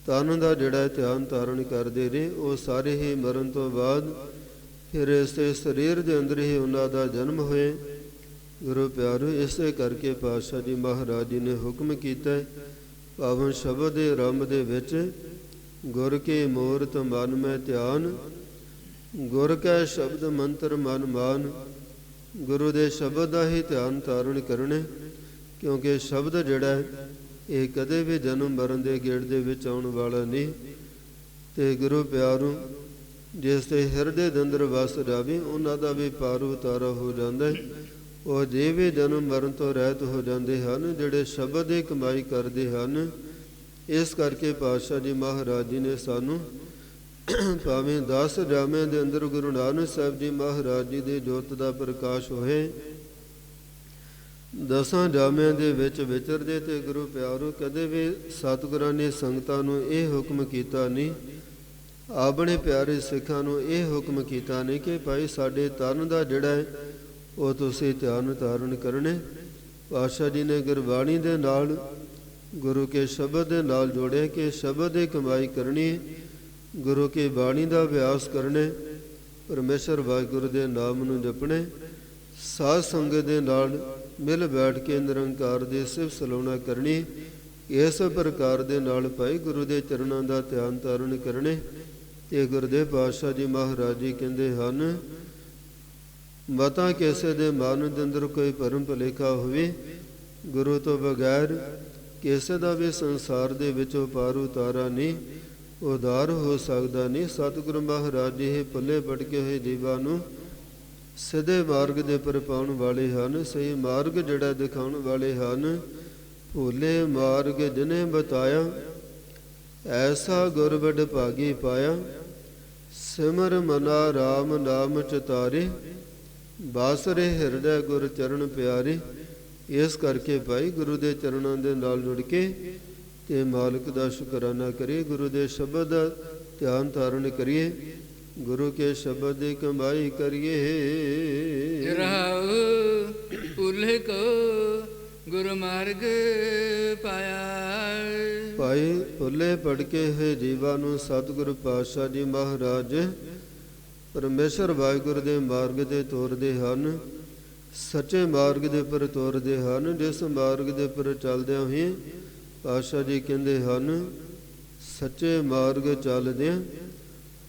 ਤਨ ਦਾ ਜਿਹੜਾ ਧਿਆਨ ਧਾਰਨ ਕਰਦੇ ਰਹੇ ਉਹ ਸਾਰੇ ਹੀ ਮਰਨ ਤੋਂ ਬਾਅਦ ਫਿਰ ਇਸੇ ਸਰੀਰ ਦੇ ਅੰਦਰ ਹੀ ਉਹਨਾਂ ਦਾ ਜਨਮ ਹੋਏ। ਗੁਰੂ ਪਿਆਰੋ, ਇਸੇ ਕਰਕੇ ਪਾਤਸ਼ਾਹ ਜੀ ਮਹਾਰਾਜ ਜੀ ਨੇ ਹੁਕਮ ਕੀਤਾ ਪਾਵਨ ਸ਼ਬਦ ਦੇ ਰੰਮ ਦੇ ਵਿੱਚ, ਗੁਰ ਕੇ ਮੂਰਤ ਮਨ ਮੈਂ ਧਿਆਨ, ਗੁਰ ਕੈ ਸ਼ਬਦ ਮੰਤਰ ਮਨ ਮਾਨ, ਗੁਰੂ ਦੇ ਸ਼ਬਦ ਦਾ ਹੀ ਧਿਆਨ ਧਾਰਨ ਕਰਨੇ, ਕਿਉਂਕਿ ਸ਼ਬਦ ਜਿਹੜਾ ਇਹ ਕਦੇ ਵੀ ਜਨਮ ਮਰਨ ਦੇ ਗੇੜ ਦੇ ਵਿੱਚ ਆਉਣ ਵਾਲਾ ਨਹੀਂ। ਤੇ ਗੁਰੂ ਪਿਆਰੂ, ਜਿਸ ਤੇ ਹਿਰਦੇ ਦੇ ਅੰਦਰ ਵਸ ਜਾਵੇ, ਉਹਨਾਂ ਦਾ ਵੀ ਪਾਰ ਉਤਾਰਾ ਹੋ ਜਾਂਦਾ ਹੈ। ਉਹ ਜਿਵੇਂ ਜਨਮ ਮਰਨ ਤੋਂ ਰਹਿਤ ਹੋ ਜਾਂਦੇ ਹਨ, ਜਿਹੜੇ ਸ਼ਬਦ ਦੀ ਕਮਾਈ ਕਰਦੇ ਹਨ। ਇਸ ਕਰਕੇ ਪਾਤਸ਼ਾਹ ਜੀ ਮਹਾਰਾਜ ਜੀ ਨੇ ਸਾਨੂੰ ਭਾਵੇਂ 10 ਜਾਮਿਆਂ ਦੇ ਅੰਦਰ ਗੁਰੂ ਨਾਨਕ ਸਾਹਿਬ ਜੀ ਮਹਾਰਾਜ ਜੀ ਦੇ ਜੋਤ ਦਾ ਪ੍ਰਕਾਸ਼ ਹੋਏ, ਦਸਾਂ ਜਾਮਿਆਂ ਦੇ ਵਿੱਚ ਵਿਚਰਦੇ ਤੇ ਗੁਰੂ ਪਿਆਰੋ ਕਦੇ ਵੀ ਸਤਿਗੁਰਾਂ ਨੇ ਸੰਗਤਾਂ ਨੂੰ ਇਹ ਹੁਕਮ ਕੀਤਾ ਨਹੀਂ, ਆਪਣੇ ਪਿਆਰੇ ਸਿੱਖਾਂ ਨੂੰ ਇਹ ਹੁਕਮ ਕੀਤਾ ਨਹੀਂ ਕਿ ਭਾਈ ਸਾਡੇ ਤਨ ਦਾ ਜਿਹੜਾ ਹੈ ਉਹ ਤੁਸੀਂ ਧਿਆਨ ਧਾਰਨ ਕਰਨੇ। ਪਾਤਸ਼ਾਹ ਜੀ ਨੇ ਗੁਰਬਾਣੀ ਦੇ ਨਾਲ, ਗੁਰੂ ਕੇ ਸ਼ਬਦ ਦੇ ਨਾਲ ਜੋੜਿਆ ਕਿ ਸ਼ਬਦ ਦੀ ਕਮਾਈ ਕਰਨੀ, ਗੁਰੂ ਕੇ ਬਾਣੀ ਦਾ ਅਭਿਆਸ ਕਰਨੇ, ਪਰਮੇਸ਼ਰ ਵਾਹਿਗੁਰੂ ਦੇ ਨਾਮ ਨੂੰ ਜਪਣੇ, ਸਾਧ ਸੰਗਤ ਦੇ ਨਾਲ ਮਿਲ ਬੈਠ ਕੇ ਨਿਰੰਕਾਰ ਦੀ ਸਿਫਤ ਸਲਾਉਣਾ ਕਰਨੀ, ਇਸ ਪ੍ਰਕਾਰ ਦੇ ਨਾਲ ਭਾਈ ਗੁਰੂ ਦੇ ਚਰਨਾਂ ਦਾ ਧਿਆਨ ਧਾਰਨ ਕਰਨੇ। ਤੇ ਗੁਰਦੇਵ ਪਾਤਸ਼ਾਹ ਜੀ ਮਹਾਰਾਜ ਜੀ ਕਹਿੰਦੇ ਹਨ ਮਤਾ ਕਿਸੇ ਦੇ ਮਨ ਦੇ ਅੰਦਰ ਕੋਈ ਭਰਮ ਭੁਲੇਖਾ ਹੋਵੇ, ਗੁਰੂ ਤੋਂ ਬਗੈਰ ਕਿਸੇ ਦਾ ਵੀ ਸੰਸਾਰ ਦੇ ਵਿੱਚ ਪਾਰ ਉਤਾਰਾ ਨਹੀਂ ਉਦਾਰ ਹੋ ਸਕਦਾ ਨਹੀਂ। ਸਤਿਗੁਰੂ ਮਹਾਰਾਜ ਜੀ ਇਹ ਪੱਲੇ ਪਟਕੇ ਹੋਏ ਜੀਵਾਂ ਨੂੰ ਸਿੱਧੇ ਮਾਰਗ ਦੇ ਪਰ ਪਾਉਣ ਵਾਲੇ ਹਨ। ਸਹੀ ਮਾਰਗ ਜਿਹੜਾ ਦਿਖਾਉਣ ਵਾਲੇ ਹਨ, ਭੋਲੇ ਮਾਰਗ ਜਿਨੇ ਬਤਾਇਆ, ਐਸਾ ਗੁਰਬੜ ਭਾਗੀ ਪਾਇਆ, ਸਿਮਰ ਮਨਾ RAM ਨਾਮ ਚਤਾਰੇ ਬਾਸਰੇ ਹਿਰਦੈ ਗੁਰ ਚਰਨ ਪਿਆਰੇ ਇਸ ਕਰਕੇ ਭਾਈ ਗੁਰੂ ਦੇ ਚਰਨਾਂ ਦੇ ਨਾਲ ਜੁੜ ਕੇ ਤੇ ਮਾਲਕ ਦਾ ਸ਼ੁਕਰਾਨਾ ਕਰੀਏ ਗੁਰੂ ਦੇ ਸ਼ਬਦ ਦਾ ਧਿਆਨ ਧਾਰਨ ਕਰੀਏ ਗੁਰੂ ਕੇ ਸ਼ਬਦ ਦੀ ਕਮਾਈ ਕਰੀਏ। ਰਹਾਉ ਭੁੱਲੇ ਕੋ ਗੁਰ ਮਾਰਗ ਪਾਇਆ। ਭਾਈ ਭੁੱਲੇ ਪੜਕੇ ਹੋਏ ਜੀਵਾਂ ਨੂੰ ਸਤਿਗੁਰੂ ਪਾਤਸ਼ਾਹ ਜੀ ਮਹਾਰਾਜ ਪਰਮੇਸ਼ਰ ਵਾਹਿਗੁਰੂ ਦੇ ਮਾਰਗ ਤੇ ਤੋਰਦੇ ਹਨ, ਸੱਚੇ ਮਾਰਗ ਦੇ ਪਰ ਤੁਰਦੇ ਹਨ, ਜਿਸ ਮਾਰਗ ਦੇ ਪਰ ਚੱਲਦਿਆਂ ਹੋਏ ਪਾਤਸ਼ਾਹ ਜੀ ਕਹਿੰਦੇ ਹਨ, ਸੱਚੇ ਮਾਰਗ ਚੱਲਦਿਆਂ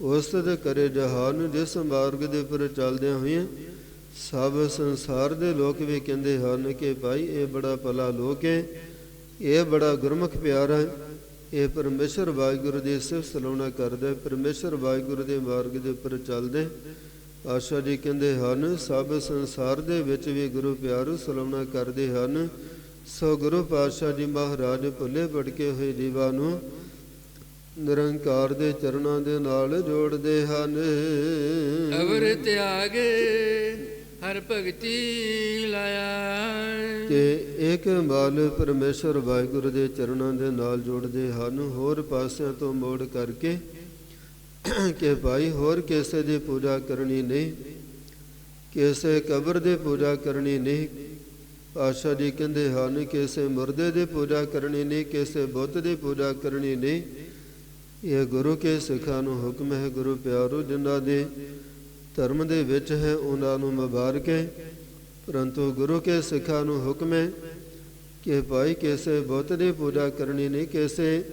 ਉਸਤ ਕਰੇ ਜਹਾਨ, ਜਿਸ ਮਾਰਗ ਦੇ ਪਰ ਚੱਲਦਿਆਂ ਹੋਏ ਸਭ ਸੰਸਾਰ ਦੇ ਲੋਕ ਵੀ ਕਹਿੰਦੇ ਹਨ ਕਿ ਭਾਈ ਇਹ ਬੜਾ ਭਲਾ ਲੋਕ ਹੈ, ਇਹ ਬੜਾ ਗੁਰਮੁਖ ਪਿਆਰਾ ਹੈ। ਇਹ ਪਰਮੇਸ਼ਰ ਵਾਹਿਗੁਰੂ ਦੀ ਸਿਫਤ ਸਲਾਹੁਣਾ ਕਰਦਾ ਹੈ ਪਰਮੇਸ਼ਰ ਵਾਹਿਗੁਰੂ ਦੇ ਮਾਰਗ ਦੇ ਉੱਪਰ ਚੱਲਦੇ। ਆਸ਼ਾ ਜੀ ਕਹਿੰਦੇ ਹਨ, ਸਭ ਸੰਸਾਰ ਦੇ ਵਿੱਚ ਵੀ ਗੁਰੂ ਪਿਆਰੂ ਸਲਾਹੁਣਾ ਕਰਦੇ ਹਨ। ਸੋ ਗੁਰੂ ਪਾਤਸ਼ਾਹ ਜੀ ਮਹਾਰਾਜ ਭੁੱਲੇ ਭਟਕੇ ਹੋਏ ਜੀਵਾਂ ਨੂੰ ਨਿਰੰਕਾਰ ਦੇ ਚਰਨਾਂ ਦੇ ਨਾਲ ਜੋੜਦੇ ਹਨ। ਅਵਰ ਤਿਆਗੇ। ਹਰ ਭਗਤੀ ਲਾਇਆ ਤੇ ਇੱਕ ਮਾਲ ਪਰਮੇਸ਼ਰ ਵਾਹਿਗੁਰੂ ਦੇ ਚਰਨਾਂ ਦੇ ਨਾਲ ਜੋੜਦੇ ਹਨ, ਹੋਰ ਪਾਸਿਆਂ ਤੋਂ ਮੋੜ ਕਰਕੇ ਕਿ ਭਾਈ ਹੋਰ ਕਿਸੇ ਦੀ ਪੂਜਾ ਕਰਨੀ ਨਹੀਂ, ਕਿਸੇ ਕਬਰ ਦੀ ਪੂਜਾ ਕਰਨੀ ਨਹੀਂ ਆਸ਼ਾ ਜੀ ਕਹਿੰਦੇ ਹਨ, ਕਿਸੇ ਮੁਰਦੇ ਦੀ ਪੂਜਾ ਕਰਨੀ ਨਹੀਂ, ਕਿਸੇ ਬੁੱਤ ਦੀ ਪੂਜਾ ਕਰਨੀ ਨਹੀਂ। ਇਹ ਗੁਰੂ ਕੇ ਸਿੱਖਾਂ ਨੂੰ ਹੁਕਮ ਹੈ, ਗੁਰੂ ਪਿਆਰੋ, ਜਿਨ੍ਹਾਂ ਦੇ ਧਰਮ ਦੇ ਵਿੱਚ ਹੈ, ਉਹਨਾਂ ਨੂੰ ਮੁਬਾਰਕ ਹੈ। ਪਰੰਤੂ ਗੁਰੂ ਕੇ ਸਿੱਖਾਂ ਨੂੰ ਹੁਕਮ ਹੈ ਕਿ ਭਾਈ ਕਿਸੇ ਬੁੱਤ ਦੀ ਪੂਜਾ ਕਰਨੀ ਨਹੀਂ, ਕਿਸੇ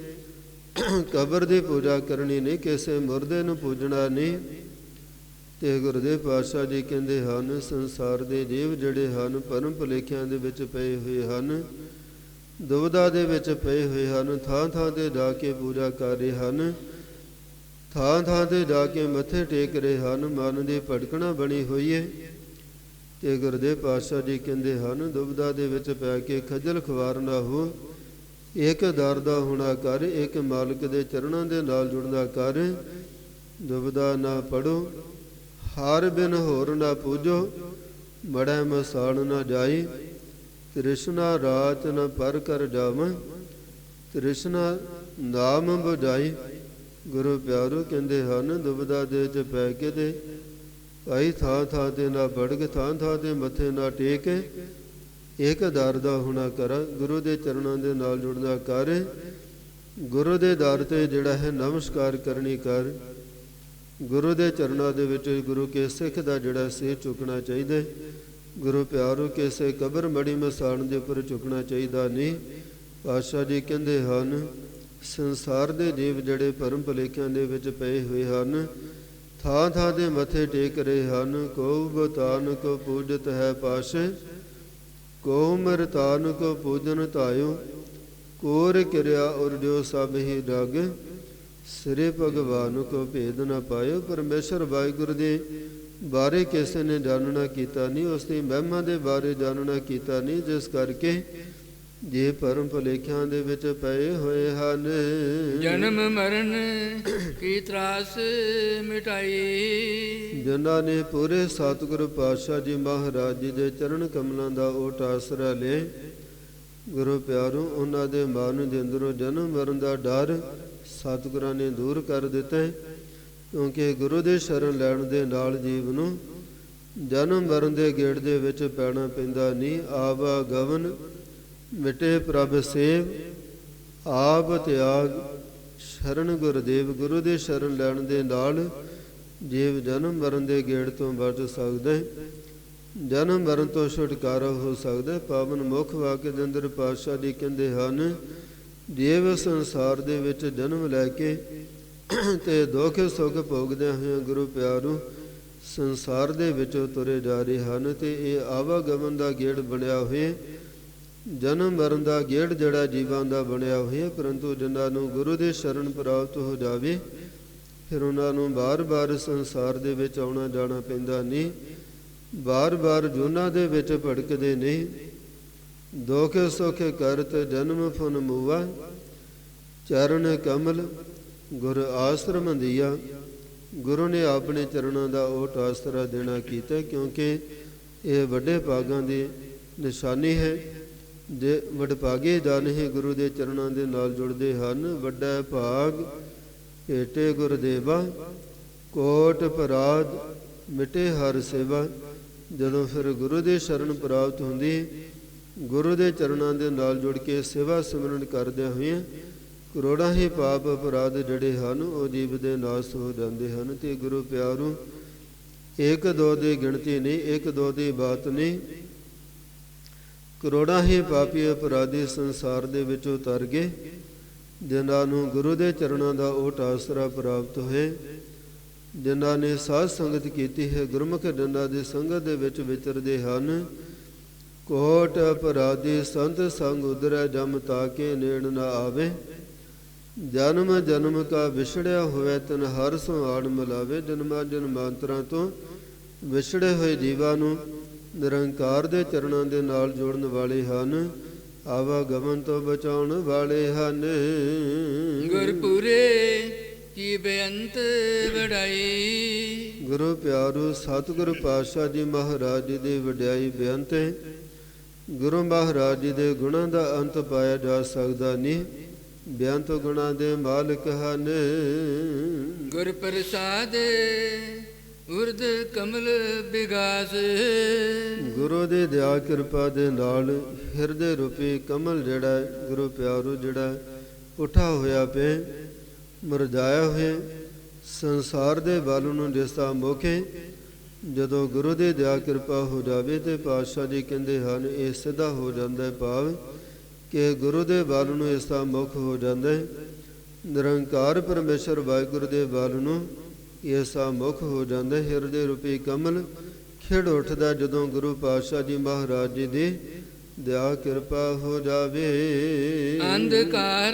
ਕਬਰ ਦੀ ਪੂਜਾ ਕਰਨੀ ਨਹੀਂ, ਕਿਸੇ ਮੁਰਦੇ ਨੂੰ ਪੂਜਣਾ ਨਹੀਂ। ਤੇ ਗੁਰਦੇਵ ਪਾਤਸ਼ਾਹ ਜੀ ਕਹਿੰਦੇ ਹਨ, ਸੰਸਾਰ ਦੇ ਜੀਵ ਜਿਹੜੇ ਹਨ, ਪਰਮ ਭੁਲੇਖਿਆਂ ਦੇ ਵਿੱਚ ਪਏ ਹੋਏ ਹਨ। ਦੁਬਦਾ ਦੇ ਵਿੱਚ ਪਏ ਹੋਏ ਹਨ ਥਾਂ ਥਾਂ ਤੇ ਜਾ ਕੇ ਪੂਜਾ ਕਰ ਰਹੇ ਹਨ। ਥਾਂ ਥਾਂ ਤੇ ਜਾ ਕੇ ਮੱਥੇ ਟੇਕ ਰਹੇ ਹਨ, ਮਨ ਦੀ ਭਟਕਣਾ ਬਣੀ ਹੋਈ ਹੈ ਤੇ ਗੁਰਦੇਵ ਪਾਤਸ਼ਾਹ ਜੀ ਕਹਿੰਦੇ ਹਨ, ਦੁਬਦਾ ਦੇ ਵਿੱਚ ਪੈ ਕੇ ਖੱਜਲ ਖਵਾਰ ਨਾ ਹੋ। ਇੱਕ ਦਰ ਦਾ ਹੋਣਾ ਕਰ, ਇੱਕ ਮਾਲਕ ਦੇ ਚਰਨਾਂ ਦੇ ਨਾਲ ਜੁੜਦਾ ਕਰ। ਦੁਬਦਾ ਨਾ ਪੜੋ, ਹਾਰ ਬਿਨ ਹੋਰ ਨਾ ਪੂਜੋ, ਮੜੈ ਮਸਾਲ ਨਾ ਜਾਈ। ਤ੍ਰਿਸ਼ਨਾ ਰਾਤ ਨ ਪਰ ਕਰ ਜਾਵਾਂ, ਤ੍ਰਿਸ਼ਨਾ ਨਾਮ 부ਝਾਈ ਗੁਰੂ ਪਿਆਰੂ ਕਹਿੰਦੇ ਹਨ, ਦੁਬਦਾ ਦੇ ਚ ਪੈ ਕੇ ਦੇ ਭਾਈ ਥਾਂ ਥਾਂ ਤੇ ਨਾ ਵੜਗ ਥਾਂ ਥਾਂ ਤੇ ਮੱਥੇ ਨਾ ਟੇਕ। ਇੱਕ ਦਰ ਦਾ ਹੋਣਾ ਕਰ, ਗੁਰੂ ਦੇ ਚਰਨਾਂ ਦੇ ਨਾਲ ਜੁੜਨਾ ਕਰ। ਗੁਰੂ ਦੇ ਦਰ ਤੇ ਜਿਹੜਾ ਹੈ ਨਮਸਕਾਰ ਕਰਨੀ ਕਰ। ਗੁਰੂ ਦੇ ਚਰਨਾਂ ਦੇ ਵਿੱਚ ਗੁਰੂ ਕੇ ਸਿੱਖ ਦਾ ਜਿਹੜਾ ਸਿਰ ਝੁਕਣਾ ਚਾਹੀਦਾ। ਗੁਰੂ ਪਿਆਰੋ ਕਿਸੇ ਕਬਰ ਮੜੀ ਮਸਾਣ ਦੇ ਉੱਪਰ ਝੁਕਣਾ ਚਾਹੀਦਾ ਨਹੀਂ। ਪਾਤਸ਼ਾਹ ਜੀ ਕਹਿੰਦੇ ਹਨ ਸੰਸਾਰ ਦੇ ਜੀਵ ਜਿਹੜੇ ਭਰਮ ਭੁਲੇਖਿਆਂ ਦੇ ਵਿੱਚ ਪਏ ਹੋਏ ਹਨ, ਥਾਂ ਥਾਂ ਦੇ ਮੱਥੇ ਟੇਕ ਰਹੇ ਹਨ ਕੋ ਬਤਾਨ ਕੋ ਪੂਜਤ ਹੈ ਪਾਸ਼ੇ ਕੋ ਮਰਤਾਨ ਕੋ ਪੂਜਨ ਧਾਇਓ, ਕੋਰ ਕਿਰਿਆ ਔਰ ਜੋ ਸਭ ਹੀ ਡਗ, ਸ੍ਰੀ ਭਗਵਾਨ ਕੋ ਭੇਦ ਨਾ ਪਾਇਓ, ਪਰਮੇਸ਼ਰ ਵਾਹਿਗੁਰੂ ਦੇ ਬਾਰੇ ਕਿਸੇ ਨੇ ਜਾਣਨਾ ਕੀਤਾ ਨਹੀਂ, ਉਸ ਦੀ ਮਹਿਮਾ ਦੇ ਬਾਰੇ ਜਾਣਨਾ ਕੀਤਾ ਨਹੀਂ, ਜਿਸ ਕਰਕੇ ਜੇ ਪਰਮ ਭੁਲੇਖਿਆਂ ਦੇ ਵਿੱਚ ਪਏ ਹੋਏ ਹਨ। ਜਨਮ ਮਰਨ ਕੀ ਤਰਾਸ ਮਿਟਾਈ। ਜਿਨ੍ਹਾਂ ਨੇ ਪੂਰੇ ਸਤਿਗੁਰੂ ਪਾਤਸ਼ਾਹ ਜੀ ਮਹਾਰਾਜ ਜੀ ਦੇ ਚਰਨ ਕਮਲਾਂ ਦਾ ਓਟ ਆਸਰਾ ਲਿਆ ਗੁਰੂ ਪਿਆਰੋ ਉਹਨਾਂ ਦੇ ਮਨ ਦੇ ਅੰਦਰੋਂ ਜਨਮ ਮਰਨ ਦਾ ਡਰ ਸਤਿਗੁਰਾਂ ਨੇ ਦੂਰ ਕਰ ਦਿੱਤਾ ਕਿਉਂਕਿ ਗੁਰੂ ਦੇ ਸ਼ਰਨ ਲੈਣ ਦੇ ਨਾਲ ਜੀਵ ਨੂੰ ਜਨਮ ਮਰਨ ਦੇ ਗੇੜ ਦੇ ਵਿੱਚ ਪੈਣਾ ਪੈਂਦਾ ਨਹੀਂ ਆਵਾ ਗਵਨ ਮਿਟੇ ਪ੍ਰਭ ਸੇਵ, ਆਪ ਤਿਆਗ, ਸ਼ਰਨ ਗੁਰਦੇਵ, ਗੁਰੂ ਦੇ ਸ਼ਰਨ ਲੈਣ ਦੇ ਨਾਲ ਜੀਵ ਜਨਮ ਮਰਨ ਦੇ ਗੇੜ ਤੋਂ ਬਚ ਸਕਦਾ ਹੈ। ਜਨਮ ਮਰਨ ਤੋਂ ਛੁਟਕਾਰਾ ਹੋ ਸਕਦਾ ਹੈ। ਪਾਵਨ ਮੁਖ ਵਾਕਿਆ ਦੇ ਅੰਦਰ ਪਾਤਸ਼ਾਹ ਜੀ ਕਹਿੰਦੇ ਹਨ, ਜੀਵ ਸੰਸਾਰ ਦੇ ਵਿੱਚ ਜਨਮ ਲੈ ਕੇ ਤੇ ਦੁੱਖ ਸੁੱਖ ਭੋਗਦੇ ਹੋਏ ਗੁਰੂ ਪਿਆਰੂ ਸੰਸਾਰ ਦੇ ਵਿੱਚੋਂ ਤੁਰੇ ਜਾ ਰਹੇ ਹਨ ਤੇ ਇਹ ਆਵਾਗਮਨ ਦਾ ਗੇੜ ਬਣਿਆ ਹੋਇਆ ਜਨਮ ਮਰਨ ਦਾ ਗੇੜ ਜਿਹੜਾ ਜੀਵਾਂ ਦਾ ਬਣਿਆ ਹੋਇਆ, ਪਰੰਤੂ ਜਿਨ੍ਹਾਂ ਨੂੰ ਗੁਰੂ ਦੇ ਸ਼ਰਨ ਪ੍ਰਾਪਤ ਹੋ ਜਾਵੇ, ਫਿਰ ਉਹਨਾਂ ਨੂੰ ਬਾਰ-ਬਾਰ ਸੰਸਾਰ ਦੇ ਵਿੱਚ ਆਉਣਾ ਜਾਣਾ ਪੈਂਦਾ ਨਹੀਂ, ਬਾਰ-ਬਾਰ ਜੁਨਾ ਦੇ ਵਿੱਚ ਭਟਕਦੇ ਨਹੀਂ। ਦੁੱਖ ਸੁਖ ਕਰਤ ਜਨਮ ਫਨ ਮੂਆ, ਚਰਨ ਕਮਲ, ਗੁਰ ਆਸ਼ਰਮ ਦੀਆ। ਗੁਰੂ ਨੇ ਆਪਣੇ ਚਰਨਾਂ ਦਾ ਓਟ ਆਸਰਾ ਦੇਣਾ ਕੀਤਾ, ਕਿਉਂਕਿ ਇਹ ਵੱਡੇ ਭਾਗਾਂ ਦੀ ਨਿਸ਼ਾਨੀ ਹੈ। ਜੇ ਵਡਭਾਗੇ ਜਨ ਹੀ ਗੁਰੂ ਦੇ ਚਰਨਾਂ ਦੇ ਨਾਲ ਜੁੜਦੇ ਹਨ। ਵੱਡਾ ਭਾਗ ਏਟੇ ਗੁਰਦੇਵਾ, ਕੋਟ ਅਪਰਾਧ ਮਿਟੇ ਹਰ ਸੇਵਾ। ਜਦੋਂ ਫਿਰ ਗੁਰੂ ਦੇ ਸ਼ਰਨ ਪ੍ਰਾਪਤ ਹੁੰਦੀ, ਗੁਰੂ ਦੇ ਚਰਨਾਂ ਦੇ ਨਾਲ ਜੁੜ ਕੇ ਸੇਵਾ ਸਿਮਰਨ ਕਰਦਿਆਂ ਹੋਏ ਕਰੋੜਾਂ ਹੀ ਪਾਪ ਅਪਰਾਧ ਜਿਹੜੇ ਹਨ, ਉਹ ਜੀਵ ਦੇ ਨਾਸ ਹੋ ਜਾਂਦੇ ਹਨ। ਤੇ ਗੁਰੂ ਪਿਆਰੂ, ਇੱਕ ਦੋ ਦੀ ਗਿਣਤੀ ਨਹੀਂ, ਇੱਕ ਦੋ ਦੀ ਬਾਤ ਨਹੀਂ ਕਰੋੜਾਂ ਹੀ ਪਾਪੀ ਅਪਰਾਧੀ ਸੰਸਾਰ ਦੇ ਵਿੱਚ ਉਤਰ ਗਏ, ਜਿਨ੍ਹਾਂ ਨੂੰ ਗੁਰੂ ਦੇ ਚਰਨਾਂ ਦਾ ਓਟ ਆਸਰਾ ਪ੍ਰਾਪਤ ਹੋਏ, ਜਿਨ੍ਹਾਂ ਨੇ ਸਾਧ ਸੰਗਤ ਕੀਤੀ ਹੈ, ਗੁਰਮੁਖ ਡੰਡਾ ਦੀ ਸੰਗਤ ਦੇ ਵਿੱਚ ਵਿਚਰਦੇ ਹਨ। ਕੋਟ ਅਪਰਾਧੀ ਸੰਤ ਸੰਗ ਉਦਰੈ ਜਮ ਤਾਕੇ ਨੇੜ ਨਾ ਆਵੇ। ਜਨਮ ਜਨਮ ਕਾ ਵਿਛੜਿਆ ਹੋਵੇ, ਤਨ ਹਰ ਸੋ ਮਿਲਾਵੇ। ਜਨਮਾਂ ਜਨਮਾਂਤਰਾਂ ਤੋਂ ਵਿਛੜੇ ਹੋਏ ਜੀਵਾਂ ਨੂੰ ਨਿਰੰਕਾਰ ਦੇ ਚਰਨਾਂ ਦੇ ਨਾਲ ਜੋੜਨ ਵਾਲੇ ਹਨ। ਆਵਾਗਮਨ ਤੋਂ ਬਚਾਉਣ ਵਾਲੇ ਹਨ। ਗੁਰਪੂਰੇ ਕੀ ਬੇਅੰਤ ਵਡਾਈ। ਗੁਰੂ ਪਿਆਰੂ ਸਤਿਗੁਰੂ ਪਾਤਸ਼ਾਹ ਜੀ ਮਹਾਰਾਜ ਜੀ ਦੀ ਵਡਿਆਈ ਬੇਅੰਤ ਹੈ। ਗੁਰੂ ਮਹਾਰਾਜ ਜੀ ਦੇ ਗੁਣਾਂ ਦਾ ਅੰਤ ਪਾਇਆ ਜਾ ਸਕਦਾ ਨਹੀਂ। ਬੇਅੰਤ ਗੁਣਾਂ ਦੇ ਮਾਲਕ ਹਨ। ਗੁਰ ਪ੍ਰਸਾਦ ਉਰਦ ਕਮਲ ਬਿਗਾਸ। ਗੁਰੂ ਦੀ ਦਇਆ ਕਿਰਪਾ ਦੇ ਨਾਲ ਹਿਰਦੇ ਰੂਪੀ ਕਮਲ ਜਿਹੜਾ ਗੁਰੂ ਪਿਆਰੂ ਜਿਹੜਾ ਹੈ, ਉਠਾ ਹੋਇਆ ਪਏ ਮੁਰਝਾਇਆ ਹੋਏ ਸੰਸਾਰ ਦੇ ਬਲ ਨੂੰ ਜਿਸ ਦਾ ਜਦੋਂ ਗੁਰੂ ਦੀ ਦਇਆ ਕਿਰਪਾ ਹੋ ਜਾਵੇ ਤੇ ਪਾਤਸ਼ਾਹ ਜੀ ਕਹਿੰਦੇ ਹਨ ਇਹ ਸਿੱਧਾ ਹੋ ਜਾਂਦਾ ਹੈ ਭਾਵ ਕਿ ਗੁਰੂ ਦੇ ਬਲ ਨੂੰ ਇਸ ਦਾ ਮੁਖ ਹੋ ਜਾਂਦਾ ਹੈ। ਨਿਰੰਕਾਰ ਪਰਮੇਸ਼ਰ ਵਾਹਿਗੁਰੂ ਦੇ ਬਲ ਨੂੰ ਇਸ ਦਾ ਮੁਖ ਹੋ ਜਾਂਦਾ ਹਿਰਦੇ ਰੂਪੀ ਕਮਲ ਖਿੜ ਉੱਠਦਾ ਜਦੋਂ ਗੁਰੂ ਪਾਤਸ਼ਾਹ ਜੀ ਮਹਾਰਾਜ ਜੀ ਦੀ ਦਇਆ ਕਿਰਪਾ ਹੋ ਜਾਵੇ। ਅੰਧਕਾਰ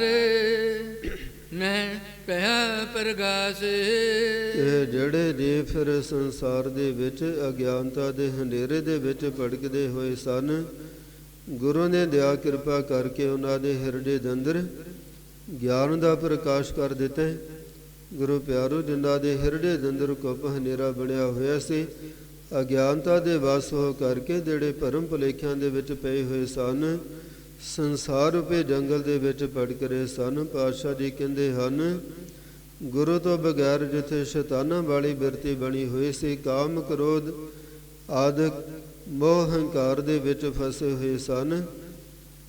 ਮੈਂ ਪਿਆ ਪ੍ਰਗਾਸ। ਇਹ ਜਿਹੜੇ ਜੀ ਫਿਰ ਸੰਸਾਰ ਦੇ ਵਿੱਚ ਅਗਿਆਨਤਾ ਦੇ ਹਨੇਰੇ ਦੇ ਵਿੱਚ ਭਟਕਦੇ ਹੋਏ ਸਨ ਗੁਰੂ ਨੇ ਦਇਆ ਕਿਰਪਾ ਕਰਕੇ ਉਹਨਾਂ ਦੇ ਹਿਰਦੇ ਦੇ ਅੰਦਰ ਗਿਆਨ ਦਾ ਪ੍ਰਕਾਸ਼ ਕਰ ਦਿੱਤਾ। ਗੁਰੂ ਪਿਆਰੂ ਜਿੰਦਾ ਦੇ ਹਿਰਦੇ ਦੇ ਅੰਦਰ ਕੁੱਪ ਹਨੇਰਾ ਬਣਿਆ ਹੋਇਆ ਸੀ, ਅਗਿਆਨਤਾ ਦੇ ਵਸ ਹੋ ਕਰਕੇ ਜਿਹੜੇ ਭਰਮ ਭੁਲੇਖਿਆਂ ਦੇ ਵਿੱਚ ਪਏ ਹੋਏ ਸਨ, ਸੰਸਾਰ ਰੂਪੇ ਜੰਗਲ ਦੇ ਵਿੱਚ ਭਟਕ ਰਹੇ ਸਨ, ਪਾਤਸ਼ਾਹ ਜੀ ਕਹਿੰਦੇ ਹਨ, ਗੁਰੂ ਤੋਂ ਬਗੈਰ ਜਿੱਥੇ ਸ਼ੈਤਾਨਾਂ ਵਾਲੀ ਬਿਰਤੀ ਬਣੀ ਹੋਈ ਸੀ, ਕਾਮ ਕ੍ਰੋਧ ਆਦਿ ਮੋਹ ਹੰਕਾਰ ਦੇ ਵਿੱਚ ਫਸੇ ਹੋਏ ਸਨ,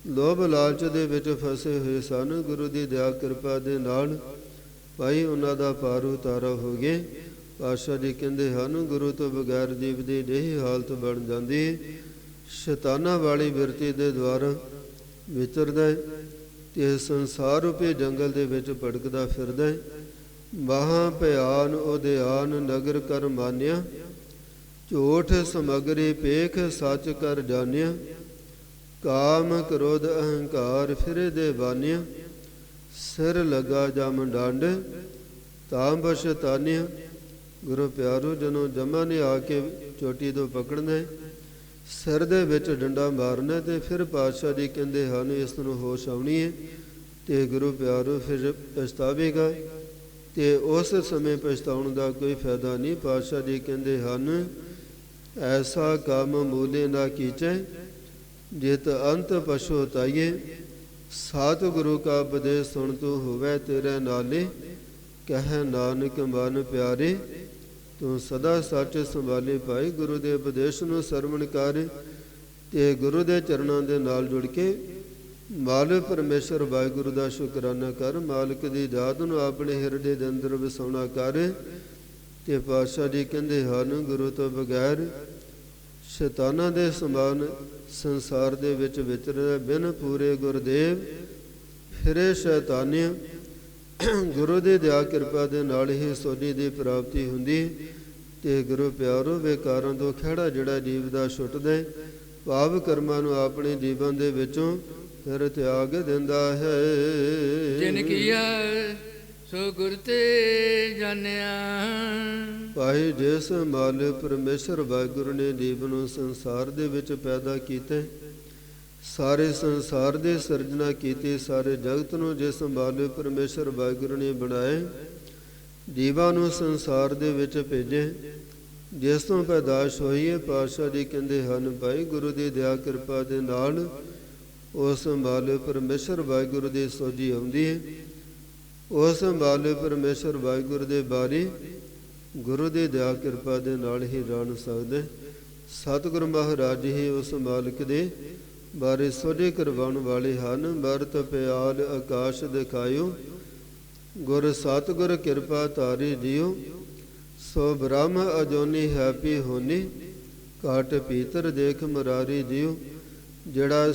ਲੋਭ ਲਾਲਚ ਦੇ ਵਿੱਚ ਫਸੇ ਹੋਏ ਸਨ, ਗੁਰੂ ਦੀ ਦਇਆ ਕਿਰਪਾ ਦੇ ਨਾਲ ਭਾਈ ਉਹਨਾਂ ਦਾ ਪਾਰ ਉਤਾਰਾ ਹੋ ਗਏ ਪਾਤਸ਼ਾਹ ਜੀ ਕਹਿੰਦੇ ਹਨ, ਗੁਰੂ ਤੋਂ ਬਗੈਰ ਜੀਵ ਦੀ ਜਿਹੀ ਹਾਲਤ ਬਣ ਜਾਂਦੀ। ਹੈ ਸ਼ੈਤਾਨਾਂ ਵਾਲੀ ਬਿਰਤੀ ਦੇ ਦੁਆਰਾ ਵਿਚਰਦਾ ਹੈ ਤੇ ਸੰਸਾਰ ਰੂਪੀ ਜੰਗਲ ਦੇ ਵਿੱਚ ਭਟਕਦਾ ਫਿਰਦਾ ਹੈ। ਮਹਾ ਭਿਆਨ ਉਦਿਆਨ ਨਗਰ ਕਰ ਮਾਨਿਆ। ਝੂਠ ਸਮਗਰੀ ਪੇਖ ਸੱਚ ਕਰ ਜਾਣਿਆ। ਕਾਮ ਕ੍ਰੋਧ ਅਹੰਕਾਰ ਫਿਰੇ ਦੇ ਬਾਨਿਆ। ਸਿਰ ਲਗਾ ਜਮ ਡੰਡ ਤਾਂ ਬਸ਼ਤਾਨਿਆ ਗੁਰੂ ਪਿਆਰੋ ਜਨੋ ਜਮਾ ਨੇ ਆ ਕੇ ਚੋਟੀ ਤੋਂ ਪਕੜਨਾ ਸਿਰ ਦੇ ਵਿੱਚ ਡੰਡਾ ਮਾਰਨਾ ਹੈ ਤੇ ਫਿਰ ਪਾਤਸ਼ਾਹ ਜੀ ਕਹਿੰਦੇ ਹਨ ਇਸ ਨੂੰ ਹੋਸ਼ ਆਉਣੀ ਹੈ। ਤੇ ਗੁਰੂ ਪਿਆਰੋ ਫਿਰ ਪਛਤਾਵੇਗਾ ਤੇ ਉਸ ਸਮੇਂ ਪਛਤਾਉਣ ਦਾ ਕੋਈ ਫਾਇਦਾ ਨਹੀਂ। ਪਾਤਸ਼ਾਹ ਜੀ ਕਹਿੰਦੇ, ਹਨ, ਐਸਾ ਕੰਮ ਮੂਲੇ ਨਾ ਕੀਚੈ, ਜਿਤ ਅੰਤ ਪਛੋਤਾਈਏ ਸਾਤ ਗੁਰੂ ਕਾ ਉਪਦੇਸ਼ ਸੁਣ ਤੂੰ ਹੋਵੇ ਤੇਰੇ ਨਾਲੇ, ਕਹਿ ਨਾਨਕ ਮਨ ਪਿਆਰੇ, ਤੂੰ ਸਦਾ ਸੱਚ ਸੰਭਾਲੇ ਭਾਈ ਗੁਰੂ ਦੇ ਉਪਦੇਸ਼ ਨੂੰ ਸਰਵਣ ਕਰ, ਤੇ ਗੁਰੂ ਦੇ ਚਰਨਾਂ ਦੇ ਨਾਲ ਜੁੜ ਕੇ ਮਾਲਕ ਪਰਮੇਸ਼ਰ ਵਾਹਿਗੁਰੂ ਦਾ ਸ਼ੁਕਰਾਨਾ ਕਰ, ਮਾਲਕ ਦੀ ਦਾਤ ਨੂੰ ਆਪਣੇ ਹਿਰਦੇ ਦੇ ਅੰਦਰ ਵਸਾਉਣਾ ਕਰ, ਤੇ ਪਾਤਸ਼ਾਹ ਜੀ ਕਹਿੰਦੇ ਹਨ, ਗੁਰੂ ਤੋਂ ਬਗੈਰ ਸ਼ੈਤਾਨਾਂ ਦੇ ਸਮਾਨ ਸੰਸਾਰ ਦੇ ਵਿੱਚ ਵਿਚਰਦਾ ਬਿਨ ਪੂਰੇ ਗੁਰਦੇਵ, ਫਿਰੇ ਸ਼ੈਤਾਨੀਆਂ। ਗੁਰੂ ਦੀ ਦਇਆ ਕਿਰਪਾ ਦੇ ਨਾਲ ਹੀ ਸੋਨੀ ਦੀ ਪ੍ਰਾਪਤੀ ਹੁੰਦੀ। ਹੈ ਤੇ ਗੁਰੂ ਪਿਆਰੋ, ਵਿਕਾਰਾਂ ਤੋਂ ਖਿਹੜਾ ਜਿਹੜਾ ਜੀਵ ਦਾ ਛੁੱਟਦਾ ਭਾਵ ਕਰਮਾਂ ਨੂੰ ਆਪਣੇ ਜੀਵਨ ਦੇ ਵਿੱਚੋਂ ਫਿਰ ਤਿਆਗ ਦਿੰਦਾ ਹੈ। ਜਿਨ ਕੀਆ ਸੋ ਗੁਰ ਤੇ ਜਾਣਿਆ। ਭਾਈ ਜਿਸ ਮਾਲ ਪਰਮੇਸ਼ਰ ਵਾਹਿਗੁਰੂ ਨੇ ਜੀਵ ਨੂੰ ਸੰਸਾਰ ਦੇ ਵਿੱਚ ਪੈਦਾ ਕੀਤਾ, ਸਾਰੇ ਸੰਸਾਰ ਦੇ ਸਿਰਜਣਾ ਕੀਤੀ, ਸਾਰੇ ਜਗਤ ਨੂੰ ਜਿਸ ਮਾਲ ਪਰਮੇਸ਼ਰ ਵਾਹਿਗੁਰੂ ਨੇ ਬਣਾਏ ਜੀਵਾਂ ਨੂੰ ਸੰਸਾਰ ਦੇ ਵਿੱਚ ਭੇਜੇ। ਜਿਸ ਤੋਂ ਪੈਦਾਸ਼ ਹੋਈ ਹੈ, ਪਾਤਸ਼ਾਹ ਜੀ ਕਹਿੰਦੇ ਹਨ, ਭਾਈ ਗੁਰੂ ਦੀ ਦਇਆ ਕਿਰਪਾ ਦੇ ਨਾਲ ਉਸ ਮਾਲ ਪਰਮੇਸ਼ਰ ਵਾਹਿਗੁਰੂ ਦੀ ਸੋਝੀ ਆਉਂਦੀ ਹੈ। ਉਸ ਮਾਲ ਪਰਮੇਸ਼ਰ ਵਾਹਿਗੁਰੂ ਦੇ ਬਾਰੀ ਗੁਰੂ ਦੀ ਦਇਆ ਕਿਰਪਾ ਦੇ ਨਾਲ ਹੀ ਜਾਣ ਸਕਦੇ। ਸਤਿਗੁਰ ਮਹਾਰਾਜ ਹੀ ਉਸ ਮਾਲਕ ਦੇ ਬਾਰੇ ਸੋਝੇ ਕਰਵਾਉਣ ਵਾਲੇ ਹਨ। ਮਰਤ ਪਿਆਲ ਆਕਾਸ਼ ਦਿਖਾਇਓ, ਗੁਰ ਸਤਿਗੁਰ ਕਿਰਪਾ ਤਾਰੇ ਜਿਉ। ਸੋ ਬ੍ਰਹਮ ਅਜੋਨੀ ਹੈਪੀ ਹੋਨੀ, ਘਾਟ ਪੀਤਰ ਦੇਖ ਮੁਰਾਰੀ ਜਿਉ। ਜਿਹੜਾ